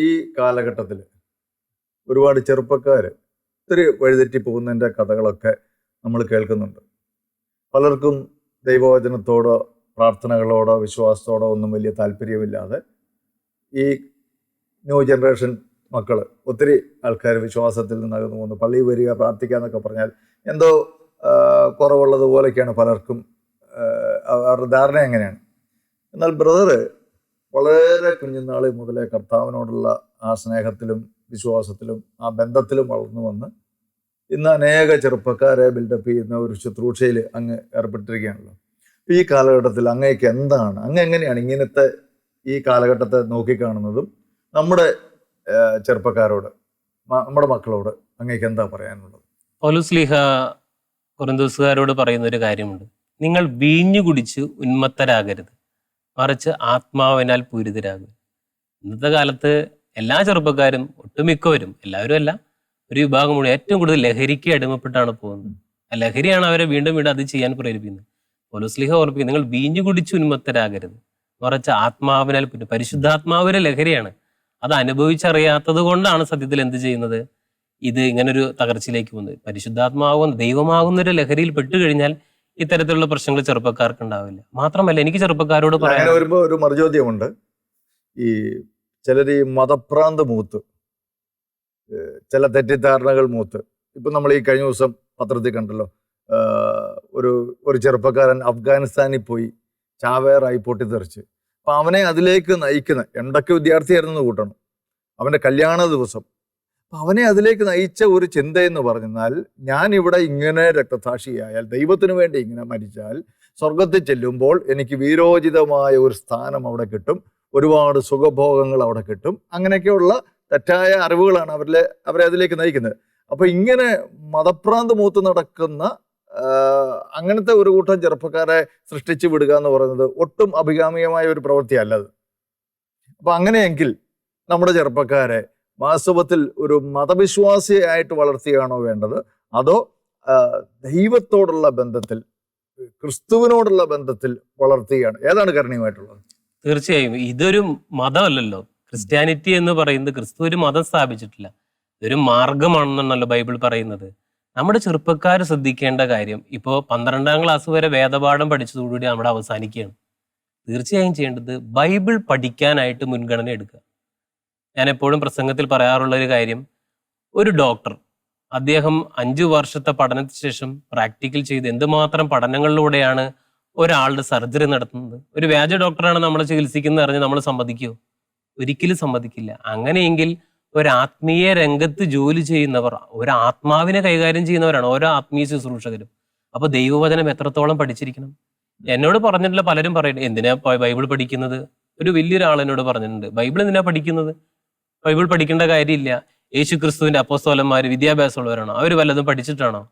ഈ കാലഘട്ടത്തിൽ ഒരുപാട് ചെറുപ്പക്കാർ ഒത്തിരി വഴിതെറ്റി പോകുന്നതിന്റെ കഥകളൊക്കെ നമ്മൾ കേൾക്കുന്നുണ്ട്. പലർക്കും ദൈവവചനത്തോടോ പ്രാർത്ഥനകളോടോ വിശ്വാസത്തോടോ ഒന്നും വലിയ താല്പര്യമില്ലാതെ ഈ ന്യൂ ജനറേഷൻ മക്കൾ ഒത്തിരി ആൾക്കാർ വിശ്വാസത്തിൽ നിന്ന് പോകുന്നു പള്ളിയിൽ വരിക പ്രാർത്ഥിക്കുക എന്നൊക്കെ പറഞ്ഞാൽ എന്തോ കുറവുള്ളതുപോലെയൊക്കെയാണ് പലർക്കും അവരുടെ ധാരണ എങ്ങനെയാണ്. എന്നാൽ ബ്രദറ് വളരെ കുഞ്ഞുനാളിൽ മുതലേ കർത്താവിനോടുള്ള ആ സ്നേഹത്തിലും വിശ്വാസത്തിലും ആ ബന്ധത്തിലും വളർന്നു വന്ന് ഇന്ന് അനേക ചെറുപ്പക്കാരെ ബിൽഡപ്പ് ചെയ്യുന്ന ഒരു ശുശ്രൂഷയിൽ അങ്ങ് ഏർപ്പെട്ടിരിക്കുകയാണല്ലോ. ഈ കാലഘട്ടത്തിൽ അങ്ങേക്ക് എന്താണ് അങ്ങ് എങ്ങനെയാണ് ഇങ്ങനത്തെ ഈ കാലഘട്ടത്തെ നോക്കിക്കാണുന്നതും നമ്മുടെ ചെറുപ്പക്കാരോട് നമ്മുടെ മക്കളോട് അങ്ങേക്ക് എന്താ പറയാനുള്ളത്? പൗലുസ്ലീഹ കുറുന്തോസുകാരോട് പറയുന്ന ഒരു കാര്യമുണ്ട്. നിങ്ങൾ വീഞ്ഞു കുടിച്ച് ഉന്മത്തരാകരുത്. മറിച്ച് ആത്മാവിനാൽ പൂരിതരാകരുത്. ഇന്നത്തെ കാലത്ത് എല്ലാ ചെറുപ്പക്കാരും ഒട്ടുമിക്കവരും എല്ലാവരും അല്ല ഒരു വിഭാഗം മുഴുവൻ ഏറ്റവും കൂടുതൽ ലഹരിക്ക് അടിമപ്പെട്ടാണ് പോകുന്നത്. ആ ലഹരിയാണ് അവരെ വീണ്ടും വീണ്ടും അത് ചെയ്യാൻ പ്രേരിപ്പിക്കുന്നത്. പൗലുസ്ലീഹ ഓർപ്പിക്കുന്നത് നിങ്ങൾ വീഞ്ഞു കുടിച്ച് ഉന്മത്തരാകരുത്. മറിച്ച് ആത്മാവിനാൽ പിന്നെ പരിശുദ്ധാത്മാവിലെ ലഹരിയാണ് അത് അനുഭവിച്ചറിയാത്തത് കൊണ്ടാണ് സത്യത്തിൽ എന്ത് ചെയ്യുന്നത്? ഇത് ഇങ്ങനൊരു തകർച്ചയിലേക്ക് പോകുന്നത്. പരിശുദ്ധാത്മാവുന്ന ദൈവമാകുന്ന ഒരു ലഹരിയിൽ പെട്ടു കഴിഞ്ഞാൽ ഇത്തരത്തിലുള്ള പ്രശ്നങ്ങൾ ചെറുപ്പക്കാർക്ക് ഉണ്ടാവില്ല മാത്രമല്ല എനിക്ക് ചെറുപ്പക്കാരോട് പറയാൻ വരുമ്പോൾ ഒരു മറുചോദ്യമുണ്ട്. ഈ ചിലർ ഈ മതഭ്രാന്ത് മൂത്ത് ചില തെറ്റിദ്ധാരണകൾ മൂത്ത്. ഇപ്പം നമ്മൾ ഈ കഴിഞ്ഞ ദിവസം പത്രത്തിൽ കണ്ടല്ലോ ഒരു ഒരു ചെറുപ്പക്കാരൻ അഫ്ഗാനിസ്ഥാനിൽ പോയി ചാവേറായി പൊട്ടിത്തെറിച്ച്. അപ്പം അവനെ അതിലേക്ക് നയിക്കുന്ന എന്തൊക്കെ വിദ്യാർത്ഥിയായിരുന്നു കൂട്ടണം? അവന്റെ കല്യാണ ദിവസം. അവനെ അതിലേക്ക് നയിച്ച ഒരു ചിന്ത എന്ന് പറഞ്ഞാൽ ഞാൻ ഇവിടെ ഇങ്ങനെ രക്തസാക്ഷിയായാൽ ദൈവത്തിന് വേണ്ടി ഇങ്ങനെ മരിച്ചാൽ സ്വർഗത്തിൽ ചെല്ലുമ്പോൾ എനിക്ക് വീരോചിതമായ ഒരു സ്ഥാനം അവിടെ കിട്ടും ഒരുപാട് സുഖഭോഗങ്ങൾ അവിടെ കിട്ടും അങ്ങനെയൊക്കെയുള്ള തെറ്റായ അറിവുകളാണ് അവരിലെ അവരെ അതിലേക്ക് നയിക്കുന്നത്. അപ്പൊ ഇങ്ങനെ മതപ്രാന്ത് മൂത്ത് നടക്കുന്ന അങ്ങനത്തെ ഒരു കൂട്ടം ചെറുപ്പക്കാരെ സൃഷ്ടിച്ചു വിടുക എന്ന് പറയുന്നത് ഒട്ടും അഭികാമികമായ ഒരു പ്രവൃത്തിയല്ല അത്. അപ്പൊ അങ്ങനെയെങ്കിൽ നമ്മുടെ ചെറുപ്പക്കാരെ വാസ്തവത്തിൽ ഒരു മതവിശ്വാസിയായിട്ട് വളർത്തുകയാണോ വേണ്ടത്? അതോ ദൈവത്തോടുള്ള ബന്ധത്തിൽ ക്രിസ്തുവിനോടുള്ള ബന്ധത്തിൽ വളർത്തുകയാണ് ഏതാണ് കരണീയമായിട്ടുള്ളത്? തീർച്ചയായും. ഇതൊരു മതമല്ലല്ലോ. ക്രിസ്ത്യാനിറ്റി എന്ന് പറയുന്നത് ക്രിസ്തു ഒരു മതം സ്ഥാപിച്ചിട്ടില്ല. ഇതൊരു മാർഗമാണെന്നാണല്ലോ ബൈബിൾ പറയുന്നത്. നമ്മുടെ ചെറുപ്പക്കാർ ശ്രദ്ധിക്കേണ്ട കാര്യം ഇപ്പോൾ പന്ത്രണ്ടാം ക്ലാസ് വരെ വേദപാഠം പഠിച്ചതോടുകൂടി നമ്മുടെ അവസാനിക്കുകയാണ്. തീർച്ചയായും ചെയ്യേണ്ടത് ബൈബിൾ പഠിക്കാനായിട്ട് മുൻഗണന എടുക്കുക. ഞാൻ എപ്പോഴും പ്രസംഗത്തിൽ പറയാറുള്ള ഒരു കാര്യം ഒരു ഡോക്ടർ അദ്ദേഹം അഞ്ചു വർഷത്തെ പഠനത്തിന് ശേഷം പ്രാക്ടിക്കൽ ചെയ്ത് എന്തുമാത്രം പഠനങ്ങളിലൂടെയാണ് ഒരാളുടെ സർജറി നടത്തുന്നത്? ഒരു വ്യാജ ഡോക്ടറാണ് നമ്മളെ ചികിത്സിക്കുന്നത് അറിഞ്ഞ് നമ്മൾ സമ്മതിക്കുമോ ഒരിക്കലും സമ്മതിക്കില്ല. അങ്ങനെയെങ്കിൽ ഒരു ആത്മീയ രംഗത്ത് ജോലി ചെയ്യുന്നവർ ഒരു ആത്മാവിനെ കൈകാര്യം ചെയ്യുന്നവരാണ് ഓരോ ആത്മീയ ശുശ്രൂഷകരും. അപ്പൊ ദൈവവചനം എത്രത്തോളം പഠിച്ചിരിക്കണം? എന്നോട് പറഞ്ഞിട്ടുള്ള പലരും പറയുന്നത് എന്തിനാ ബൈബിൾ പഠിക്കുന്നത്? ഒരു വലിയൊരാൾ എന്നോട് പറഞ്ഞിട്ടുണ്ട് ബൈബിൾ എന്തിനാ പഠിക്കുന്നത്? ബൈബിൾ പഠിക്കേണ്ട കാര്യമില്ല. യേശു ക്രിസ്തുവിന്റെ അപ്പോസ്തോലന്മാർ വിദ്യാഭ്യാസമുള്ളവരാണോ? അവർ വല്ലതും പഠിച്ചിട്ടാണോ?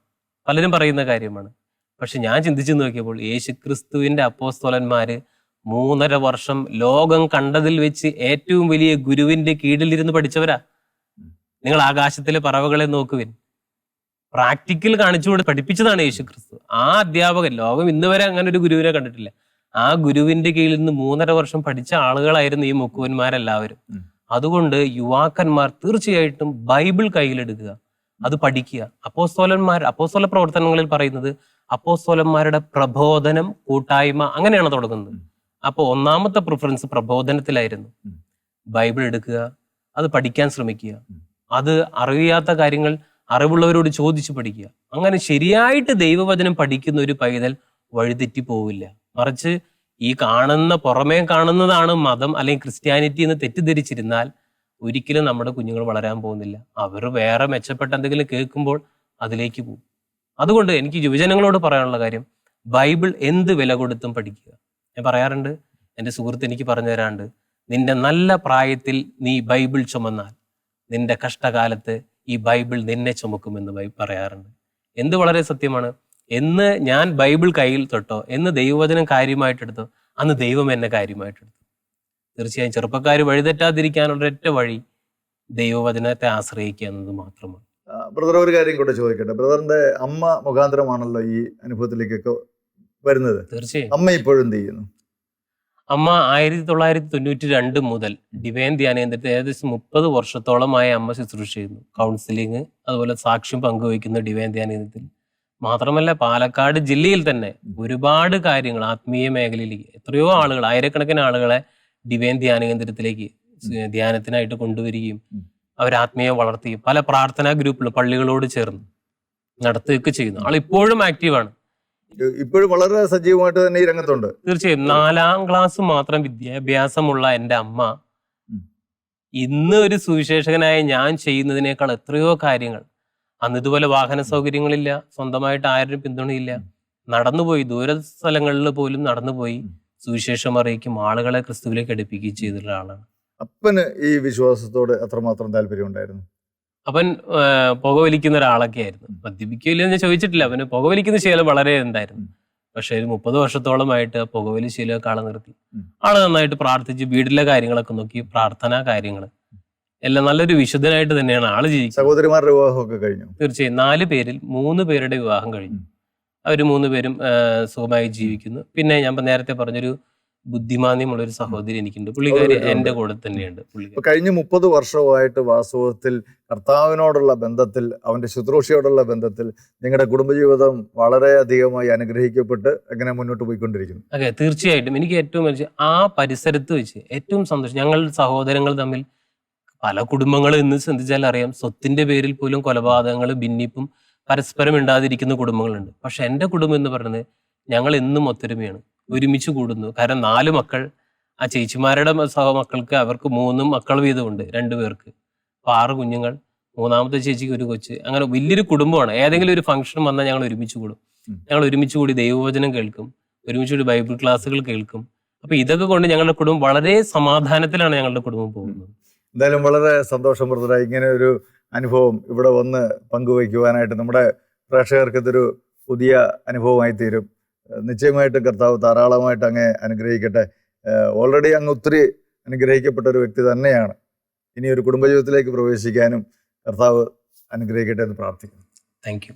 പലരും പറയുന്ന കാര്യമാണ്. പക്ഷെ ഞാൻ ചിന്തിച്ചു നോക്കിയപ്പോൾ യേശു ക്രിസ്തുവിന്റെ അപ്പോസ്തോലന്മാര് മൂന്നര വർഷം ലോകം കണ്ടതിൽ വെച്ച് ഏറ്റവും വലിയ ഗുരുവിന്റെ കീഴിലിരുന്ന് പഠിച്ചവരാ. നിങ്ങൾ ആകാശത്തിലെ പറവകളെ നോക്കുവിൻ. പ്രാക്ടിക്കൽ കാണിച്ചുകൊണ്ട് പഠിപ്പിച്ചതാണ് യേശു ക്രിസ്തു ആ അധ്യാപകൻ ലോകം ഇന്ന് വരെ അങ്ങനെ ഒരു ഗുരുവിനെ കണ്ടിട്ടില്ല. ആ ഗുരുവിന്റെ കീഴിൽ നിന്ന് മൂന്നര വർഷം പഠിച്ച ആളുകളായിരുന്നു ഈ മുക്കുവന്മാരെല്ലാവരും. അതുകൊണ്ട് യുവാക്കന്മാർ തീർച്ചയായിട്ടും ബൈബിൾ കയ്യിലെടുക്കുക അത് പഠിക്കുക. അപ്പോസ്തോലന്മാർ അപ്പോസ്തോല പ്രവർത്തനങ്ങളിൽ പറയുന്നത് അപ്പോസ്തോലന്മാരുടെ പ്രബോധനം കൂട്ടായ്മ അങ്ങനെയാണ് തുടങ്ങുന്നത്. അപ്പോൾ ഒന്നാമത്തെ പ്രിഫറൻസ് പ്രബോധനത്തിലായിരുന്നു. ബൈബിൾ എടുക്കുക അത് പഠിക്കാൻ ശ്രമിക്കുക അത് അറിയാത്ത കാര്യങ്ങൾ അറിവുള്ളവരോട് ചോദിച്ചു പഠിക്കുക. അങ്ങനെ ശരിയായിട്ട് ദൈവവചനം പഠിക്കുന്ന ഒരു പൈതൽ വഴിതെറ്റി പോവില്ല. മറിച്ച് ഈ കാണുന്ന പുറമേ കാണുന്നതാണ് മതം അല്ലെങ്കിൽ ക്രിസ്ത്യാനിറ്റി എന്ന് തെറ്റിദ്ധരിച്ചിരുന്നാൽ ഒരിക്കലും നമ്മുടെ കുഞ്ഞുങ്ങൾ വളരാൻ പോകുന്നില്ല. അവർ വേറെ മെച്ചപ്പെട്ട എന്തെങ്കിലും കേൾക്കുമ്പോൾ അതിലേക്ക് പോകും. അതുകൊണ്ട് എനിക്ക് യുവജനങ്ങളോട് പറയാനുള്ള കാര്യം ബൈബിൾ എന്ത് വില കൊടുത്തും പഠിക്കുക. ഞാൻ പറയാറുണ്ട് എന്റെ സുഹൃത്ത് എനിക്ക് പറഞ്ഞു തരാണ്ട് നിന്റെ നല്ല പ്രായത്തിൽ നീ ബൈബിൾ ചുമന്നാൽ നിന്റെ കഷ്ടകാലത്ത് ഈ ബൈബിൾ നിന്നെ ചുമക്കുമെന്ന് പറയാറുണ്ട്. എന്ത് വളരെ സത്യമാണ് എന്ന് ഞാൻ ബൈബിൾ കയ്യിൽ തൊട്ടോ എന്ന് ദൈവവചനം കാര്യമായിട്ടെടുത്തോ അന്ന് ദൈവം എന്നെ കാര്യമായിട്ടെടുത്തു തീർച്ചയായും ചെറുപ്പക്കാർ വഴിതെറ്റാതിരിക്കാനുള്ള ഒറ്റ വഴി ദൈവവചനത്തെ ആശ്രയിക്കുക എന്നത് മാത്രമാണ്. ബ്രദർ ഒരു കാര്യം കൂടെ ചോദിക്കട്ടെ. ബ്രദറിന്റെ അമ്മ മുഖാന്തരമാണല്ലോ ഈ അനുഭവത്തിലേക്കൊക്കെ വരുന്നത്. തീർച്ചയായും. അമ്മ ഇപ്പോഴും എന്ത് ചെയ്യുന്നു? അമ്മ ആയിരത്തി തൊള്ളായിരത്തി തൊണ്ണൂറ്റി രണ്ട് മുതൽ ഡിവൈൻ ധ്യാനേന്ദ്രത്തിൽ ഏകദേശം മുപ്പത് വർഷത്തോളമായി അമ്മ ശുശ്രൂഷ ചെയ്യുന്നു. കൗൺസിലിംഗ് അതുപോലെ സാക്ഷ്യം പങ്കുവയ്ക്കുന്ന ഡിവൈൻ ധ്യാനേന്ദ്രത്തിൽ മാത്രമല്ല പാലക്കാട് ജില്ലയിൽ തന്നെ ഒരുപാട് കാര്യങ്ങൾ ആത്മീയ മേഖലയിലേക്ക് എത്രയോ ആളുകൾ ആയിരക്കണക്കിന് ആളുകളെ ഡിവൈൻ ധ്യാന കേന്ദ്രത്തിലേക്ക് ധ്യാനത്തിനായിട്ട് കൊണ്ടുവരികയും അവരാത്മീയ അവർ ആത്മീയ വളർത്തുകയും പല പ്രാർത്ഥനാ ഗ്രൂപ്പുകളും പള്ളികളോട് ചേർന്ന് നടത്തുകയൊക്കെ ചെയ്യുന്നു. ആൾ ഇപ്പോഴും ആക്റ്റീവാണ്. ഇപ്പോഴും വളരെ സജീവമായിട്ട് തന്നെ ഈ രംഗത്തുണ്ട്. തീർച്ചയായും. നാലാം ക്ലാസ് മാത്രം വിദ്യാഭ്യാസമുള്ള എന്റെ അമ്മ. ഇന്ന് ഒരു സുവിശേഷകനായ ഞാൻ ചെയ്യുന്നതിനേക്കാൾ എത്രയോ കാര്യങ്ങൾ. അന്ന് ഇതുപോലെ വാഹന സൗകര്യങ്ങളില്ല സ്വന്തമായിട്ട് ആരും പിന്തുണയില്ല. നടന്നുപോയി. ദൂര സ്ഥലങ്ങളിൽ പോലും നടന്നുപോയി. സുവിശേഷം അറിയിക്കും. ആളുകളെ ക്രിസ്തുവിലേക്ക് അടുപ്പിക്കുകയും ചെയ്തിട്ടുള്ള ആളാണ്. അപ്പന് ഈ വിശ്വാസത്തോട് അത്രമാത്രം താല്പര്യം ഉണ്ടായിരുന്നു അവൻ പുക വലിക്കുന്ന ഒരാളൊക്കെ ആയിരുന്നു. മദ്യപിക്കില്ല എന്ന് ചോദിച്ചിട്ടില്ല. അവന് പുക വലിക്കുന്ന ശീലം വളരെ ഉണ്ടായിരുന്നു. പക്ഷേ ഒരു മുപ്പത് വർഷത്തോളമായിട്ട് ആ പുകവലി ശീലമൊക്കെ ആളെ നിർത്തി. ആൾ നന്നായിട്ട് പ്രാർത്ഥിച്ച് വീട്ടിലെ കാര്യങ്ങളൊക്കെ നോക്കി പ്രാർത്ഥനാ കാര്യങ്ങൾ എല്ലാം നല്ലൊരു വിശുദ്ധനായിട്ട് തന്നെയാണ് ആൾ ജീവിക്കുന്നത്. സഹോദരിമാരുടെ വിവാഹമൊക്കെ കഴിഞ്ഞു? തീർച്ചയായും. നാല് പേരിൽ മൂന്ന് പേരുടെ വിവാഹം കഴിഞ്ഞു. അവർ മൂന്ന് പേരും സുഖമായി ജീവിക്കുന്നു. പിന്നെ ഞാൻ നേരത്തെ പറഞ്ഞൊരു ബുദ്ധിമാന്യമുള്ള ഒരു സഹോദരി എനിക്കുണ്ട്. പുള്ളിക്കാരി. എന്റെ കൂടെ തന്നെയുണ്ട്. കഴിഞ്ഞ മുപ്പത് വർഷവുമായിട്ട് വാസ്തവത്തിൽ കർത്താവിനോടുള്ള ബന്ധത്തിൽ അവന്റെ ശുശ്രൂഷയോടുള്ള ബന്ധത്തിൽ നിങ്ങളുടെ കുടുംബജീവിതം വളരെ അധികമായി അനുഗ്രഹിക്കപ്പെട്ട് എങ്ങനെ മുന്നോട്ട് പോയിക്കൊണ്ടിരിക്കുന്നു? അതെ തീർച്ചയായിട്ടും. എനിക്ക് ഏറ്റവും ആ പരിസരത്ത് വെച്ച് ഏറ്റവും സന്തോഷം. ഞങ്ങൾ സഹോദരങ്ങൾ തമ്മിൽ പല കുടുംബങ്ങൾ ഇന്ന് ചിന്തിച്ചാൽ അറിയാം. സ്വത്തിന്റെ പേരിൽ പോലും കൊലപാതകങ്ങൾ ഭിന്നിപ്പും പരസ്പരം ഇണ്ടാതിരിക്കുന്ന കുടുംബങ്ങളുണ്ട്. പക്ഷെ എന്റെ കുടുംബം എന്ന് പറയുന്നത് ഞങ്ങൾ എന്നും ഒത്തൊരുമയാണ്. ഒരുമിച്ച് കൂടുന്നു. കാരണം നാല് മക്കൾ ആ ചേച്ചിമാരുടെ സഹമക്കൾക്ക് സഹ മക്കൾക്ക് അവർക്ക് മൂന്നും മക്കൾ വീതമുണ്ട് രണ്ടു പേർക്ക്. അപ്പൊ ആറ് കുഞ്ഞുങ്ങൾ മൂന്നാമത്തെ ചേച്ചിക്ക് ഒരു കൊച്ച്. അങ്ങനെ വലിയൊരു കുടുംബമാണ്. ഏതെങ്കിലും ഒരു ഫംഗ്ഷൻ വന്നാൽ ഞങ്ങൾ ഒരുമിച്ച് കൂടും. ഞങ്ങൾ ഒരുമിച്ച് കൂടി ദൈവവചനം കേൾക്കും. ഒരുമിച്ച് കൂടി ബൈബിൾ ക്ലാസ്സുകൾ കേൾക്കും. അപ്പൊ ഇതൊക്കെ കൊണ്ട് ഞങ്ങളുടെ കുടുംബം വളരെ സമാധാനത്തിലാണ് ഞങ്ങളുടെ കുടുംബം പോകുന്നത്. എന്തായാലും വളരെ സന്തോഷം ബ്രദറെ ഇങ്ങനെ ഒരു അനുഭവം ഇവിടെ വന്ന് പങ്കുവയ്ക്കുവാനായിട്ട് നമ്മുടെ പ്രേക്ഷകർക്ക് ഇതൊരു പുതിയ അനുഭവമായി തീരും നിശ്ചയമായിട്ടും കർത്താവ് ധാരാളമായിട്ട് അങ്ങേ അനുഗ്രഹിക്കട്ടെ. ഓൾറെഡി അങ്ങ് ഒത്തിരി അനുഗ്രഹിക്കപ്പെട്ട ഒരു വ്യക്തി തന്നെയാണ്. ഇനി ഒരു കുടുംബജീവിതത്തിലേക്ക് പ്രവേശിക്കാനും കർത്താവ് അനുഗ്രഹിക്കട്ടെ എന്ന് പ്രാർത്ഥിക്കുന്നു. Thank you